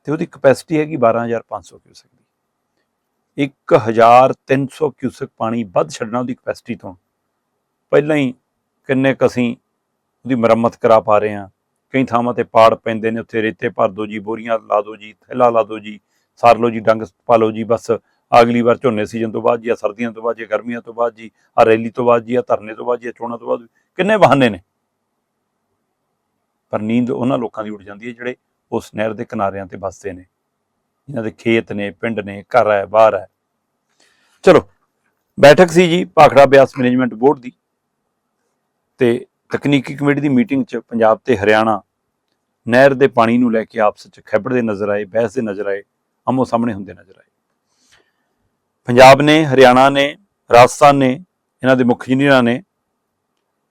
ਤੇ ਉਹਦੀ ਕਪੈਸਿਟੀ ਹੈਗੀ 12500 ਕਿਊਸਕ ਦੀ। 1300 ਕਿਊਸਕ ਪਾਣੀ ਵੱਧ ਛੱਡਣਾ ਉਹਦੀ ਕਪੈਸਿਟੀ ਤੋਂ। ਪਹਿਲਾਂ ਹੀ ਕਿੰਨੇ ਕੁ ਅਸੀਂ ਉਹਦੀ ਮੁਰੰਮਤ ਕਰਾ ਪਾ ਰਹੇ ਹਾਂ। ਕਈ ਥਾਵਾਂ ਤੇ ਪਾੜ ਪੈਂਦੇ ਨੇ, ਉੱਥੇ ਰੇਤੇ ਭਰ ਦੋ ਜੀ, ਬੋਰੀਆਂ ਲਾ ਦੋ ਜੀ, ਥੈਲਾ ਲਾ ਦੋ ਜੀ, ਸਾਰ ਲਓ ਜੀ, ਡੰਗ ਪਾ ਲਓ ਜੀ, ਬਸ ਅਗਲੀ ਵਾਰ ਝੋਨੇ ਸੀਜ਼ਨ ਤੋਂ ਬਾਅਦ ਜੀ ਆ ਸਰਦੀਆਂ ਤੋਂ ਬਾਅਦ ਜਾਂ ਗਰਮੀਆਂ ਤੋਂ ਬਾਅਦ ਜੀ ਆ ਰੈਲੀ ਤੋਂ ਬਾਅਦ ਜੀ ਆ ਧਰਨੇ ਤੋਂ ਬਾਅਦ ਜੀ ਆ ਚੋਣਾਂ ਤੋਂ ਬਾਅਦ ਕਿੰਨੇ ਬਹਾਨੇ ਨੇ। ਪਰ ਨੀਂਦ ਉਹਨਾਂ ਲੋਕਾਂ ਦੀ ਉੱਡ ਜਾਂਦੀ ਹੈ ਜਿਹੜੇ ਉਸ ਨਹਿਰ ਦੇ ਕਿਨਾਰਿਆਂ ਤੇ ਵੱਸਦੇ ਨੇ। ਇਹਨਾਂ ਦੇ ਖੇਤ ਨੇ, ਪਿੰਡ ਨੇ, ਘਰ ਹੈ, ਬਾਹਰ ਹੈ। ਚਲੋ, ਬੈਠਕ ਸੀ ਜੀ ਭਾਖੜਾ ਬਿਆਸ ਮੈਨੇਜਮੈਂਟ ਬੋਰਡ ਦੀ ਤੇ ਤਕਨੀਕੀ ਕਮੇਟੀ ਦੀ ਮੀਟਿੰਗ 'ਚ ਪੰਜਾਬ ਤੇ ਹਰਿਆਣਾ ਨਹਿਰ ਦੇ ਪਾਣੀ ਨੂੰ ਲੈ ਕੇ ਆਪਸ 'ਚ ਖੈਬੜਦੇ ਨਜ਼ਰ ਆਏ, ਬਹਿਸ ਦੇ ਨਜ਼ਰ ਆਏ ਆਮੋ ਸਾਹਮਣੇ ਹੁੰਦੇ ਨਜ਼ਰ ਆਏ। ਪੰਜਾਬ ਨੇ, ਹਰਿਆਣਾ ਨੇ, ਰਾਜਸਥਾਨ ਨੇ, ਇਹਨਾਂ ਦੇ ਮੁੱਖ ਇੰਜੀਨੀਅਰਾਂ ਨੇ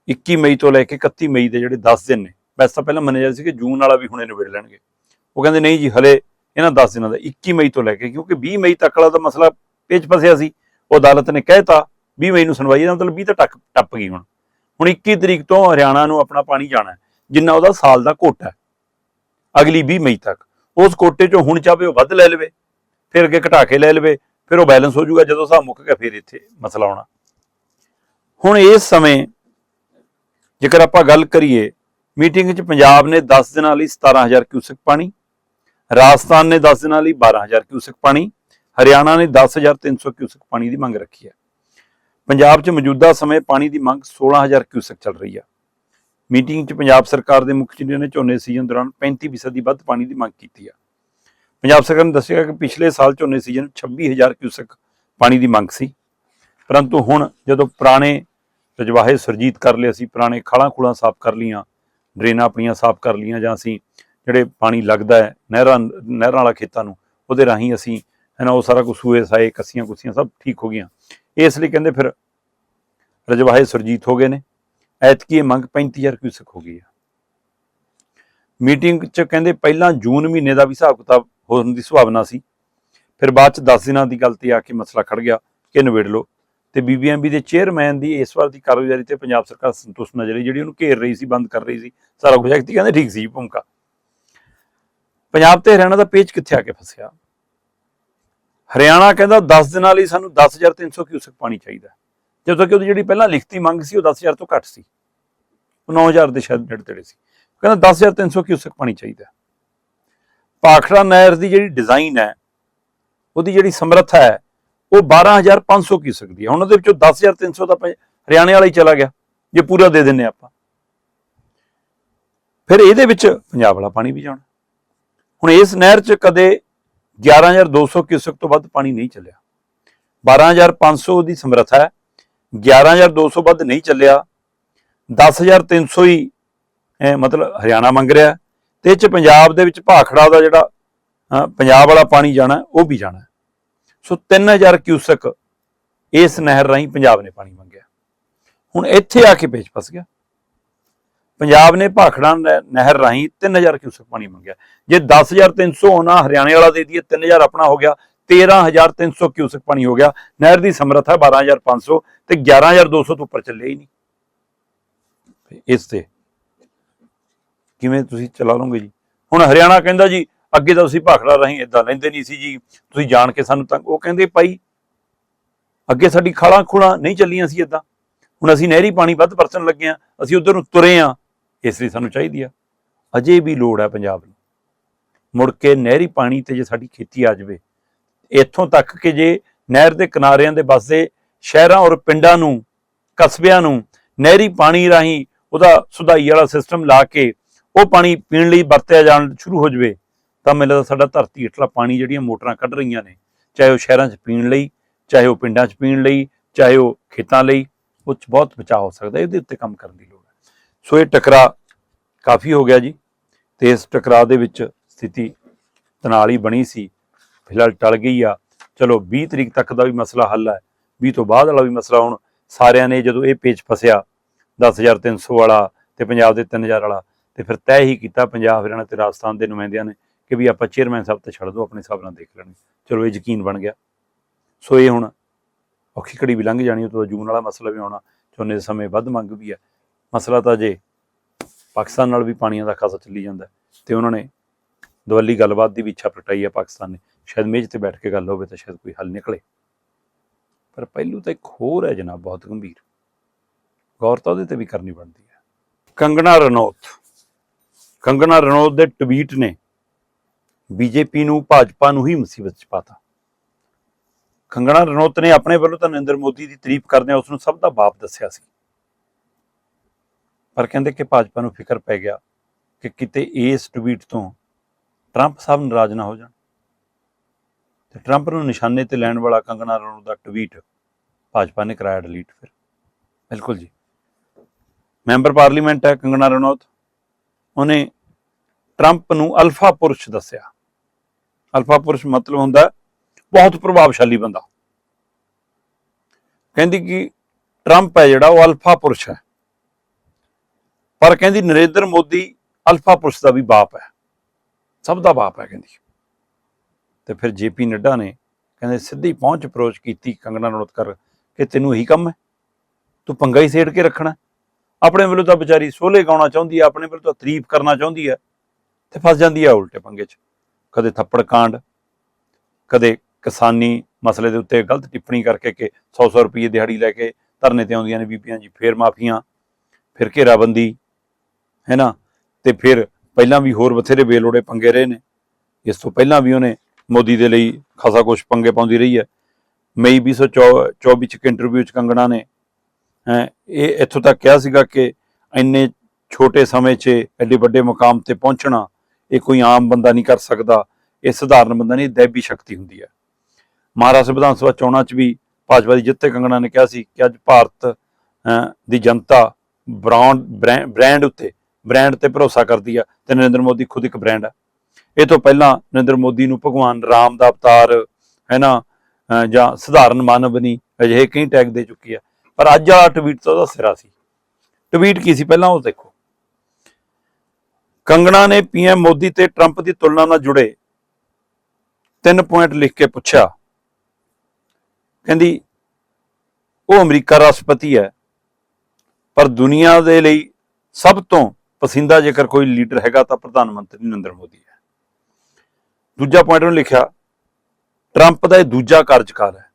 21 ਮਈ ਤੋਂ ਲੈ ਕੇ 31 ਮਈ ਦੇ ਜਿਹੜੇ 10 ਦਿਨ ਨੇ ਵੈਸੇ ਤਾਂ ਪਹਿਲਾਂ ਮੰਨਿਆ ਜਾਂਦਾ ਸੀ ਕਿ ਜੂਨ ਵਾਲਾ ਵੀ ਹੁਣੇ ਨਿਬੇੜ ਲੈਣਗੇ। ਉਹ ਕਹਿੰਦੇ, ਨਹੀਂ ਜੀ, ਹਲੇ ਇਹਨਾਂ 10 ਦਿਨਾਂ ਦਾ 21 ਮਈ ਤੋਂ ਲੈ ਕੇ, ਕਿਉਂਕਿ 20 ਮਈ ਤੱਕ ਵਾਲਾ ਤਾਂ ਮਸਲਾ ਪੇਚ ਫਸਿਆ ਸੀ, ਉਹ ਅਦਾਲਤ ਨੇ ਕਹਿਤਾ 20 ਮਈ ਨੂੰ ਸੁਣਵਾਈ ਦਾ ਮਤਲਬ 20 ਤਾਂ ਟੱਕ, ਟੱਪ ਗਈ ਹੁਣ। ਹੁਣ 21 ਤਰੀਕ ਤੋਂ ਹਰਿਆਣਾ ਨੂੰ ਆਪਣਾ ਪਾਣੀ ਜਾਣਾ ਜਿੰਨਾ ਉਹਦਾ ਸਾਲ ਦਾ ਕੋਟਾ ਹੈ, ਅਗਲੀ 20 ਮਈ ਤੱਕ। ਉਸ ਕੋਟੇ ਚੋਂ ਹੁਣ ਚਾਹੇ ਉਹ ਵੱਧ ਲੈ ਲਵੇ, ਫਿਰ ਅੱਗੇ ਘਟਾ ਕੇ ਲੈ ਲਵੇ, ਫਿਰ ਉਹ ਬੈਲੈਂਸ ਹੋ ਜਾਊਗਾ, ਜਦੋਂ ਹਿਸਾਬ ਮੁੱਕ ਗਿਆ, ਫਿਰ ਇੱਥੇ ਮਸਲਾ ਆਉਣਾ। ਹੁਣ ਇਸ ਸਮੇਂ ਜੇਕਰ ਆਪਾਂ ਗੱਲ ਕਰੀਏ, ਮੀਟਿੰਗ 'ਚ ਪੰਜਾਬ ਨੇ 10 ਦਿਨਾਂ ਲਈ 17000 ਕਿਊਸਕ ਪਾਣੀ ਰਾਜਸਥਾਨ ਨੇ 10 ਦਿਨਾਂ ਲਈ 12000 ਕਿਊਸਕ ਪਾਣੀ, ਹਰਿਆਣਾ ਨੇ 10300 ਕਿਊਸਕ ਪਾਣੀ ਦੀ ਮੰਗ ਰੱਖੀ ਹੈ। ਪੰਜਾਬ 'ਚ ਮੌਜੂਦਾ ਸਮੇਂ ਪਾਣੀ ਦੀ ਮੰਗ 16000 ਕਿਊਸਕ ਚੱਲ ਰਹੀ ਹੈ। ਮੀਟਿੰਗ 'ਚ ਪੰਜਾਬ ਸਰਕਾਰ ਦੇ ਮੁੱਖ ਇੰਜੀਨੀਅਰ ਨੇ ਝੋਨੇ ਸੀਜ਼ਨ ਦੌਰਾਨ 35% ਦੀ ਵੱਧ ਪਾਣੀ ਦੀ ਮੰਗ ਕੀਤੀ ਹੈ। ਪੰਜਾਬ ਸਰਕਾਰ ਨੇ ਦੱਸਿਆ ਕਿ ਪਿਛਲੇ ਸਾਲ ਝੋਨੇ ਸੀਜ਼ਨ 26000 ਕਿਊਸਕ ਪਾਣੀ ਦੀ ਮੰਗ ਸੀ। ਪਰੰਤੂ ਹੁਣ ਜਦੋਂ ਪੁਰਾਣੇ ਰਜਵਾਹੇ ਸੁਰਜੀਤ ਕਰ ਲਏ ਅਸੀਂ, ਪੁਰਾਣੇ ਖਾਲਾਂ ਖੂਲਾਂ ਸਾਫ਼ ਕਰ ਲੀਆਂ ਡਰੇਨਾਂ ਆਪਣੀਆਂ ਸਾਫ਼ ਕਰ ਲੀਆਂ ਜਾਂ ਅਸੀਂ ਜਿਹੜੇ ਪਾਣੀ ਲੱਗਦਾ ਹੈ, ਨਹਿਰਾਂ ਨਹਿਰਾਂ ਵਾਲਾ ਖੇਤਾਂ ਨੂੰ, ਉਹਦੇ ਰਾਹੀਂ ਅਸੀਂ, ਹੈ ਨਾ, ਉਹ ਸਾਰਾ ਕੁਝ ਸੂਏ ਸਾਏ, ਕੱਸੀਆਂ ਕੁੱਸੀਆਂ ਸਭ ਠੀਕ ਹੋ ਗਈਆਂ। ਇਸ ਲਈ ਕਹਿੰਦੇ ਫਿਰ ਰਜਵਾਹੇ ਸੁਰਜੀਤ ਹੋ ਗਏ ਨੇ। ਐਤਕੀ ਇਹ ਮੰਗ 35000 ਕਿਊਸਕ ਹੋ ਗਈ ਆ ਮੀਟਿੰਗ 'ਚ ਕਹਿੰਦੇ ਪਹਿਲਾਂ ਜੂਨ ਮਹੀਨੇ ਦਾ ਵੀ ਹਿਸਾਬ ਕਿਤਾਬ ਹੋਣ ਦੀ ਸੰਭਾਵਨਾ ਸੀ। ਫਿਰ ਬਾਅਦ 'ਚ 10 ਦਿਨਾਂ ਦੀ ਗੱਲ ਤੇ ਆ ਕੇ ਮਸਲਾ ਖੜ ਗਿਆ, ਕਿ ਨਿਬੇੜ ਲਓ। ਤੇ ਬੀਬੀਐਮਬੀ ਦੇ ਚੇਅਰਮੈਨ ਦੀ ਇਸ ਵਾਰ ਦੀ ਕਾਰਗੁਜ਼ਾਰੀ ਤੇ ਪੰਜਾਬ ਸਰਕਾਰ ਸੰਤੁਸ਼ਟ ਨਜ਼ਰ ਆਈ, ਜਿਹੜੀ ਉਹਨੂੰ ਘੇਰ ਰਹੀ ਸੀ, ਬੰਦ ਕਰ ਰਹੀ ਸੀ, ਸਾਰਾ ਕੁਝ ਐਕਤੀ ਕਹਿੰਦੇ ਠੀਕ ਸੀ ਜੀ, ਭੂਮਿਕਾ। ਪੰਜਾਬ ਤੇ ਹਰਿਆਣਾ ਦਾ ਪੇਚ ਕਿੱਥੇ ਆ ਕੇ ਫਸਿਆ? ਹਰਿਆਣਾ ਕਹਿੰਦਾ 10 ਦਿਨਾਂ ਲਈ ਸਾਨੂੰ 10300 ਕਿਊਸਕ ਪਾਣੀ ਚਾਹੀਦਾ ਜਦੋਂ ਕਿ ਉਹਦੀ ਜਿਹੜੀ ਪਹਿਲਾਂ ਲਿਖਤੀ ਮੰਗ ਸੀ, ਉਹ 10000 ਤੋਂ ਘੱਟ ਸੀ। ਉਹ 9000 ਦੇ ਸ਼ਾਇਦ ਨੇੜੇ ਤੇੜੇ ਸੀ। ਕਹਿੰਦਾ 10300 ਕਿਊਸਕ ਪਾਣੀ ਚਾਹੀਦਾ ਹੈ। ਭਾਖੜਾ ਨਹਿਰ ਦੀ ਜਿਹੜੀ ਡਿਜ਼ਾਈਨ ਹੈ, ਉਹਦੀ ਜਿਹੜੀ ਸਮਰੱਥਾ ਹੈ, ਉਹ 12500 ਕਿਊਸਕ ਦੀ ਹੈ। ਹੁਣ ਉਹਦੇ ਵਿੱਚੋਂ 10300 ਤਾਂ ਪੰ- ਹਰਿਆਣੇ ਵਾਲਾ ਹੀ ਚਲਾ ਗਿਆ। ਜੇ ਪੂਰਾ ਦੇ ਦਿੰਨੇ ਆਪਾਂ। ਫਿਰ ਇਹਦੇ ਵਿੱਚ ਪੰਜਾਬ ਵਾਲਾ ਪਾਣੀ ਵੀ ਜਾਣਾ। ਹੁਣ ਇਸ ਨਹਿਰ 'ਚ ਕਦੇ 11200 ਕਿਊਸਕ ਤੋਂ ਵੱਧ ਪਾਣੀ ਨਹੀਂ ਚੱਲਿਆ। 12500 ਦੀ ਸਮਰੱਥਾ ਹੈ 11200 ਵੱਧ ਨਹੀਂ ਚੱਲਿਆ 10300 ਹੀ ਮਤਲਬ ਹਰਿਆਣਾ ਮੰਗ ਰਿਹਾ ਹੈ, ਤੇ ਇਹ 'ਚ ਪੰਜਾਬ ਦੇ ਵਿੱਚ ਭਾਖੜਾ ਦਾ ਜਿਹੜਾ ਪੰਜਾਬ ਵਾਲਾ ਪਾਣੀ ਜਾਣਾ ਉਹ ਵੀ ਜਾਣਾ ਹੈ। ਸੋ 3000 ਕਿਊਸਕ ਇਸ ਨਹਿਰ ਰਾਹੀਂ ਪੰਜਾਬ ਨੇ ਪਾਣੀ ਮੰਗਿਆ। ਹੁਣ ਇੱਥੇ ਆ ਕੇ ਪੇਚ ਫਸ ਗਿਆ। ਪੰਜਾਬ ਨੇ ਭਾਖੜਾ ਨਹਿ- ਨਹਿਰ ਰਾਹੀਂ 3000 ਕਿਊਸਕ ਪਾਣੀ ਮੰਗਿਆ। ਜੇ 10300 ਹੋਣਾ ਹਰਿਆਣੇ ਵਾਲਾ ਦੇ ਦਈਏ 3000 ਆਪਣਾ ਹੋ ਗਿਆ 13300 ਕਿਊਸਕ ਪਾਣੀ ਹੋ ਗਿਆ। ਨਹਿਰ ਦੀ ਸਮਰੱਥਾ 12500 ਤੇ 11200 ਤੋਂ ਉੱਪਰ ਚੱਲਿਆ ਹੀ ਨਹੀਂ। ਇਸ ਤੇ ਕਿਵੇਂ ਤੁਸੀਂ ਚਲਾ ਲਓਗੇ ਜੀ? ਹੁਣ ਹਰਿਆਣਾ ਕਹਿੰਦਾ ਜੀ, ਅੱਗੇ ਤਾਂ ਤੁਸੀਂ ਭਾਖੜਾ ਰਾਹੀਂ ਇਦਾਂ ਲੈਂਦੇ ਨਹੀਂ ਸੀ ਜੀ। ਤੁਸੀਂ ਜਾਣ ਕੇ ਸਾਨੂੰ ਤੰਗ ਉਹ ਕਹਿੰਦੇ ਭਾਈ, ਅੱਗੇ ਸਾਡੀ ਖਾਲਾਂ ਖੁਣਾ ਨਹੀਂ ਚੱਲੀਆਂ ਸੀ ਇਦਾਂ ਹੁਣ ਅਸੀਂ ਨਹਿਰੀ ਪਾਣੀ ਵੱਧ ਵਰਤਣ ਲੱਗੇ ਆ ਅਸੀਂ ਉਧਰ ਨੂੰ ਤੁਰੇ ਆ ਇਸ ਲਈ ਸਾਨੂੰ ਚਾਹੀਦੀ ਆ। ਅਜੇ ਵੀ ਲੋੜ ਹੈ ਪੰਜਾਬ ਨੂੰ। ਮੁੜ ਕੇ ਨਹਿਰੀ ਪਾਣੀ ਤੇ ਜੇ ਸਾਡੀ ਖੇਤੀ ਆ ਜਾਵੇ, ਇੱਥੋਂ ਤੱਕ ਕਿ ਜੇ ਨਹਿਰ ਦੇ ਕਿਨਾਰਿਆਂ ਦੇ ਵਸਦੇ ਸ਼ਹਿਰਾਂ ਔਰ ਪਿੰਡਾਂ ਨੂੰ, ਕਸਬਿਆਂ ਨੂੰ ਨਹਿਰੀ ਪਾਣੀ ਰਾਹੀਂ ਉਹਦਾ ਸੁਧਾਈ ਵਾਲਾ ਸਿਸਟਮ ਲਾ ਕੇ ਉਹ ਪਾਣੀ ਪੀਣ ਲਈ ਵਰਤਿਆ ਜਾਣ ਸ਼ੁਰੂ ਹੋ ਜਾਵੇ, ਤਾਂ ਮੈਨੂੰ ਲੱਗਦਾ ਸਾਡਾ ਧਰਤੀ ਹੇਠਲਾ ਪਾਣੀ ਜਿਹੜੀਆਂ ਮੋਟਰਾਂ ਕੱਢ ਰਹੀਆਂ ਨੇ, ਚਾਹੇ ਉਹ ਸ਼ਹਿਰਾਂ 'ਚ ਪੀਣ ਲਈ, ਚਾਹੇ ਉਹ ਪਿੰਡਾਂ 'ਚ ਪੀਣ ਲਈ, ਚਾਹੇ ਉਹ ਖੇਤਾਂ ਲਈ, ਉਹ 'ਚ ਬਹੁਤ ਬਚਾਅ ਹੋ ਸਕਦਾ, ਇਹਦੇ ਉੱਤੇ ਕੰਮ ਕਰਨ ਦੀ ਲੋੜ ਸੋ ਇਹ ਟਕਰਾ ਕਾਫੀ ਹੋ ਗਿਆ ਜੀ ਤੇ ਇਸ ਟਕਰਾਅ ਦੇ ਵਿੱਚ ਸਥਿਤੀ ਤਣਾਅ ਹੀ ਬਣੀ ਸੀ। ਫਿਲਹਾਲ ਟਲ ਗਈ ਆ। ਚਲੋ 20 ਤਰੀਕ ਤੱਕ ਦਾ ਵੀ ਮਸਲਾ ਹੱਲ ਹੈ 20 ਤੋਂ ਬਾਅਦ ਵਾਲਾ ਵੀ ਮਸਲਾ ਹੁਣ ਸਾਰਿਆਂ ਨੇ ਜਦੋਂ ਇਹ ਪੇਚ ਫਸਿਆ 10300 ਵਾਲਾ ਤੇ ਪੰਜਾਬ ਦੇ 3000 ਵਾਲਾ ਤੇ ਫਿਰ ਤੈਅ ਹੀ ਕੀਤਾ ਪੰਜਾਬ, ਹਰਿਆਣਾ ਤੇ ਰਾਜਸਥਾਨ ਦੇ ਨੁਮਾਇੰਦਿਆਂ ਨੇ ਕਿ ਵੀ ਆਪਾਂ ਚੇਅਰਮੈਨ ਸਾਹਿਬ ਤੇ ਛੱਡ ਦਿਓ ਆਪਣੇ ਹਿਸਾਬ ਨਾਲ ਦੇਖ ਲੈਣਗੇ ਚਲੋ ਇਹ ਯਕੀਨ ਬਣ ਗਿਆ। ਸੋ ਇਹ ਹੁਣ ਔਖੀ ਘੜੀ ਵੀ ਲੰਘ ਜਾਣੀ, ਉਹ ਤੋਂ ਜੂਨ ਵਾਲਾ ਮਸਲਾ ਵੀ ਆਉਣਾ, ਝੋਨੇ ਦੇ ਸਮੇਂ ਵੱਧ ਮੰਗ ਵੀ ਹੈ ਮਸਲਾ ਤਾਂ ਜੇ ਪਾਕਿਸਤਾਨ ਨਾਲ ਵੀ ਪਾਣੀਆਂ ਦਾ ਖਾਸਾ ਚੱਲੀ ਜਾਂਦਾ ਹੈ ਤੇ ਉਹਨਾਂ ਨੇ ਦਵੱਲੀ ਗੱਲਬਾਤ ਦੀ ਵੀ ਇੱਛਾ ਪ੍ਰਗਟਾਈ ਹੈ ਪਾਕਿਸਤਾਨ ਨੇ। ਸ਼ਾਇਦ ਮੇਜ਼ ਤੇ ਬੈਠ ਕੇ ਗੱਲ ਹੋਵੇ ਤਾਂ ਸ਼ਾਇਦ ਕੋਈ ਹੱਲ ਨਿਕਲੇ। ਪਰ ਪਹਿਲੂ ਤਾਂ ਇੱਕ ਹੋਰ ਹੈ ਜਨਾਬ, ਬਹੁਤ ਗੰਭੀਰ। ਗੌਰ ਤਾਂ ਉਹਦੇ ਤੇ ਵੀ ਕਰਨੀ ਬਣਦੀ ਹੈ। ਕੰਗਣਾ ਰਣੌਤ। ਕੰਗਣਾ ਰਣੌਤ ਦੇ ਟਵੀਟ ਨੇ ਬੀਜੇਪੀ ਨੂੰ ਭਾਜਪਾ ਨੂੰ ਹੀ ਮੁਸੀਬਤ ਚ ਪਾਤਾ। ਕੰਗਣਾ ਰਣੌਤ ਨੇ ਆਪਣੇ ਵੱਲੋਂ ਤਾਂ ਨਰਿੰਦਰ ਮੋਦੀ ਦੀ ਤਾਰੀਫ ਕਰਦਿਆਂ ਉਸ ਨੂੰ ਸਭ ਦਾ ਬਾਪ ਦੱਸਿਆ ਸੀ। ਪਰ ਕਹਿੰਦੇ ਕਿ ਭਾਜਪਾ ਨੂੰ ਫਿਕਰ ਪੈ ਗਿਆ ਕਿ ਕਿਤੇ ਇਸ ਟਵੀਟ ਤੋਂ ਟਰੰਪ ਸਾਹਿਬ ਨਾਰਾਜ਼ ਨਾ ਹੋ ਜਾਣ। ਤੇ ਟਰੰਪ ਨੂੰ ਨਿਸ਼ਾਨੇ ਤੇ ਲੈਣ ਵਾਲਾ ਕੰਗਣਾ ਰਣੌਤ ਦਾ ਟਵੀਟ ਭਾਜਪਾ ਨੇ ਕਰਾਇਆ ਡਿਲੀਟ ਫਿਰ। ਬਿਲਕੁਲ ਜੀ। ਮੈਂਬਰ ਪਾਰਲੀਮੈਂਟ ਹੈ ਕੰਗਣਾ ਰਣੌਤ। ਉਹਨੇ ਟਰੰਪ ਨੂੰ ਅਲਫਾ ਪੁਰਸ਼ ਦੱਸਿਆ। ਅਲਫਾ ਪੁਰਸ਼ ਮਤਲਬ ਹੁੰਦਾ ਬਹੁਤ ਪ੍ਰਭਾਵਸ਼ਾਲੀ ਬੰਦਾ। ਕਹਿੰਦੀ ਕਿ ਟਰੰਪ ਹੈ ਜਿਹੜਾ ਉਹ ਅਲਫਾ ਪੁਰਸ਼ ਹੈ। ਪਰ ਕਹਿੰਦੀ, ਨਰਿੰਦਰ ਮੋਦੀ ਅਲਫਾ ਪੁਰਸ਼ ਦਾ ਵੀ ਬਾਪ ਹੈ। ਸਭ ਦਾ ਬਾਪ ਹੈ, ਕਹਿੰਦੀ। ਤੇ ਫਿਰ ਜੇਪੀ ਨੱਡਾ ਨੇ ਕਹਿੰਦੇ, ਸਿੱਧੀ ਪਹੁੰਚ ਅਪਰੋਚ ਕੀਤੀ ਕੰਗਣਾ ਰਣੌਤ ਕਿ ਤੈਨੂੰ ਇਹੀ ਕੰਮ ਹੈ, ਤੂੰ ਪੰਗਾ ਹੀ ਸੇੜ ਕੇ ਰੱਖਣਾ। ਆਪਣੇ ਵੱਲੋਂ ਤਾਂ ਵਿਚਾਰੀ ਸੋਲੇ ਗਾਉਣਾ ਚਾਹੁੰਦੀ ਹੈ, ਆਪਣੇ ਵੱਲੋਂ ਤਾਂ ਤਾਰੀਫ ਕਰਨਾ ਚਾਹੁੰਦੀ ਹੈ ਤੇ ਫਸ ਜਾਂਦੀ ਹੈ ਉਲਟੇ ਪੰਗੇ 'ਚ। ਕਦੇ ਥੱਪੜ ਕਾਂਡ, ਕਦੇ ਕਿਸਾਨੀ ਮਸਲੇ ਦੇ ਉੱਤੇ ਗਲਤ ਟਿੱਪਣੀ ਕਰਕੇ ਕਿ 100-100 ਰੁਪਏ ਦਿਹਾੜੀ ਲੈ ਕੇ ਧਰਨੇ ਤੇ ਆਉਂਦੀਆਂ ਨੇ ਬੀਬੀਆਂ ਜੀ, ਫੇਰ ਮਾਫੀਆਂ, ਫਿਰ ਘੇਰਾਬੰਦੀ ਹੈ ਨਾ ਤੇ ਫਿਰ ਪਹਿਲਾਂ ਵੀ ਹੋਰ ਬਥੇਰੇ ਬੇਲੋੜੇ ਪੰਗੇ ਰਹੇ ਨੇ। ਇਸ ਤੋਂ ਪਹਿਲਾਂ ਵੀ ਉਹਨੇ ਮੋਦੀ ਦੇ ਲਈ ਖਾਸਾ ਕੁਝ ਪੰਗੇ ਪਾਉਂਦੀ ਰਹੀ ਹੈ। ਮਈ 2024 ਚ ਇੱਕ ਇੰਟਰਵਿਊ ਚ ਕੰਗਣਾ ਨੇ ਇਹ ਇੱਥੋਂ ਤੱਕ ਕਿਹਾ ਸੀਗਾ ਕਿ ਇੰਨੇ ਛੋਟੇ ਸਮੇਂ 'ਚ ਐਡੇ ਵੱਡੇ ਮੁਕਾਮ ਤੇ ਪਹੁੰਚਣਾ, ਇਹ ਕੋਈ ਆਮ ਬੰਦਾ ਨਹੀਂ ਕਰ ਸਕਦਾ। ਇਹ ਸਧਾਰਨ ਬੰਦਾ ਨਹੀਂ ਦੈਬੀ ਸ਼ਕਤੀ ਹੁੰਦੀ ਹੈ। ਮਹਾਰਾਸ਼ਟਰ ਵਿਧਾਨ ਸਭਾ ਚੋਣਾਂ 'ਚ ਵੀ ਭਾਜਪਾ ਦੀ ਜਿੱਤ ਕੰਗਣਾ ਨੇ ਕਿਹਾ ਸੀ ਕਿ ਅੱਜ ਭਾਰਤ ਦੀ ਜਨਤਾ ਬ੍ਰਾਂਡ ਬ੍ਰਾਂਡ ਉੱਤੇ ਬ੍ਰਾਂਡ ਤੇ ਭਰੋਸਾ ਕਰਦੀ ਆ ਤੇ ਨਰਿੰਦਰ ਮੋਦੀ ਖੁਦ ਇੱਕ ਬ੍ਰਾਂਡ ਹੈ ਇਹ ਤੋਂ ਪਹਿਲਾਂ ਨਰਿੰਦਰ ਮੋਦੀ ਨੂੰ ਭਗਵਾਨ ਰਾਮ ਦਾ ਅਵਤਾਰ, ਹੈ ਨਾ ਜਾਂ ਸਧਾਰਨ ਮਾਨਵ ਨਹੀਂ ਅਜਿਹੇ ਕਈ ਟੈਗ ਦੇ ਚੁੱਕੀ ਹੈ ਪਰ ਅੱਜ ਵਾਲਾ ਟਵੀਟ ਤਾਂ ਉਹਦਾ ਸਿਰਾ ਸੀ। ਟਵੀਟ ਕੀ ਸੀ ਪਹਿਲਾਂ ਉਹ ਦੇਖੋ। ਕੰਗਣਾ ਨੇ ਪੀਐਮ ਮੋਦੀ ਤੇ ਟਰੰਪ ਦੀ ਤੁਲਨਾ ਨਾਲ ਜੁੜੇ ਤਿੰਨ ਪੁਆਇੰਟ ਲਿਖ ਕੇ ਪੁੱਛਿਆ। ਕਹਿੰਦੀ, ਉਹ ਅਮਰੀਕਾ ਰਾਸ਼ਟਰਪਤੀ ਹੈ, ਪਰ ਦੁਨੀਆ ਦੇ ਲਈ ਸਭ ਤੋਂ ਪਸੰਦੀਦਾ ਜੇਕਰ ਕੋਈ ਲੀਡਰ ਹੈਗਾ ਤਾਂ ਪ੍ਰਧਾਨ ਮੰਤਰੀ ਨਰਿੰਦਰ ਮੋਦੀ ਹੈ। ਦੂਜਾ ਪੁਆਇੰਟ ਉਹਨੇ ਲਿਖਿਆ ਟਰੰਪ ਦਾ ਇਹ ਦੂਜਾ ਕਾਰਜਕਾਲ ਹੈ,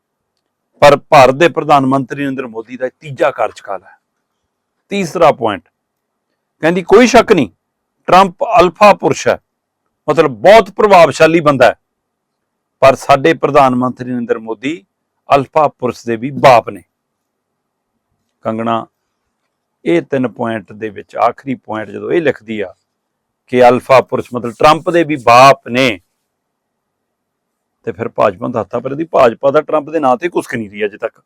ਪਰ ਭਾਰਤ ਦੇ ਪ੍ਰਧਾਨ ਮੰਤਰੀ ਨਰਿੰਦਰ ਮੋਦੀ ਦਾ ਤੀਜਾ ਕਾਰਜਕਾਲ ਹੈ। ਤੀਸਰਾ ਪੁਆਇੰਟ ਕਹਿੰਦੀ ਕੋਈ ਸ਼ੱਕ ਨਹੀਂ ਟਰੰਪ ਅਲਫਾ ਪੁਰਸ਼ ਹੈ, ਮਤਲਬ ਬਹੁਤ ਪ੍ਰਭਾਵਸ਼ਾਲੀ ਬੰਦਾ ਹੈ, ਪਰ ਸਾਡੇ ਪ੍ਰਧਾਨ ਮੰਤਰੀ ਨਰਿੰਦਰ ਮੋਦੀ ਅਲਫਾ ਪੁਰਸ਼ ਦੇ ਵੀ ਬਾਪ ਨੇ। ਕੰਗਣਾ ਇਹ ਤਿੰਨ ਪੁਆਇੰਟ ਦੇ ਵਿੱਚ ਆਖਰੀ ਪੁਆਇੰਟ ਜਦੋਂ ਇਹ ਲਿਖਦੀ ਆ ਕਿ ਅਲਫਾ ਪੁਰਸ਼ ਮਤਲਬ ਟਰੰਪ ਦੇ ਵੀ ਬਾਪ ਨੇ, ਤੇ ਫਿਰ ਭਾਜਪਾ ਦਾ ਹੱਥਾ ਪਰ ਦੀ ਭਾਜਪਾ ਦਾ ਟਰੰਪ ਦੇ ਨਾਂ ਤੇ ਕੁਸਕ ਨਹੀਂ ਰਹੀ ਅਜੇ ਤੱਕ।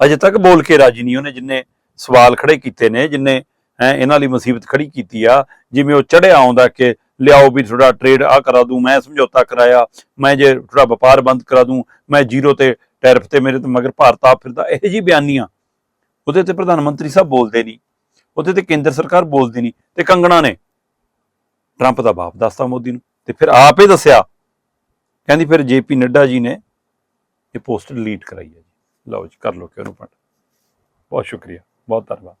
ਅਜੇ ਤੱਕ ਬੋਲ ਕੇ ਰਾਜੀ ਨਹੀਂ ਉਹਨੇ, ਜਿੰਨੇ ਸਵਾਲ ਖੜੇ ਕੀਤੇ ਨੇ, ਜਿੰਨੇ ਇਹਨਾਂ ਲਈ ਮੁਸੀਬਤ ਖੜੀ ਕੀਤੀ ਆ, ਜਿਵੇਂ ਉਹ ਚੜਿਆ ਆਉਂਦਾ ਕਿ ਲਿਆਓ ਵੀ ਥੋੜਾ ਟ੍ਰੇਡ ਆ ਕਰਾ ਦੂੰ, ਮੈਂ ਸਮਝੌਤਾ ਕਰਾਇਆ, ਮੈਂ ਜੇ ਥੋੜਾ ਵਪਾਰ ਬੰਦ ਕਰਾ ਦੂੰ, ਮੈਂ ਜ਼ੀਰੋ ਤੇ ਟੈਰਿਫ ਤੇ ਮੇਰੇ ਤੇ ਮਗਰ ਭਾਰਤ ਆ ਫਿਰਦਾ, ਇਹ ਜੀ ਬਿਆਨੀਆਂ ਉਹਦੇ ਤੇ ਪ੍ਰਧਾਨ ਮੰਤਰੀ ਸਾਹਿਬ ਬੋਲਦੇ ਨਹੀਂ, ਉਹਦੇ ਤੇ ਕੇਂਦਰ ਸਰਕਾਰ ਬੋਲਦੀ ਨਹੀਂ ਤੇ ਕੰਗਣਾ ਨੇ ਟਰੰਪ ਦਾ ਬਾਪ ਦੱਸਤਾ ਮੋਦੀ ਨੂੰ ਤੇ ਫਿਰ ਆਪ ਆਪੇ ਦੱਸਿਆ, ਕਹਿੰਦੀ ਫਿਰ ਜੇਪੀ ਨੱਡਾ ਜੀ ਨੇ ਇਹ ਪੋਸਟ ਡਿਲੀਟ ਕਰਾਈ ਹੈ ਜੀ। ਲਓ ਜੀ, ਕਰ ਲਓ ਕਿ ਉਹਨੂੰ ਪੜ ਬਹੁਤ ਸ਼ੁਕਰੀਆ, ਬਹੁਤ ਧੰਨਵਾਦ।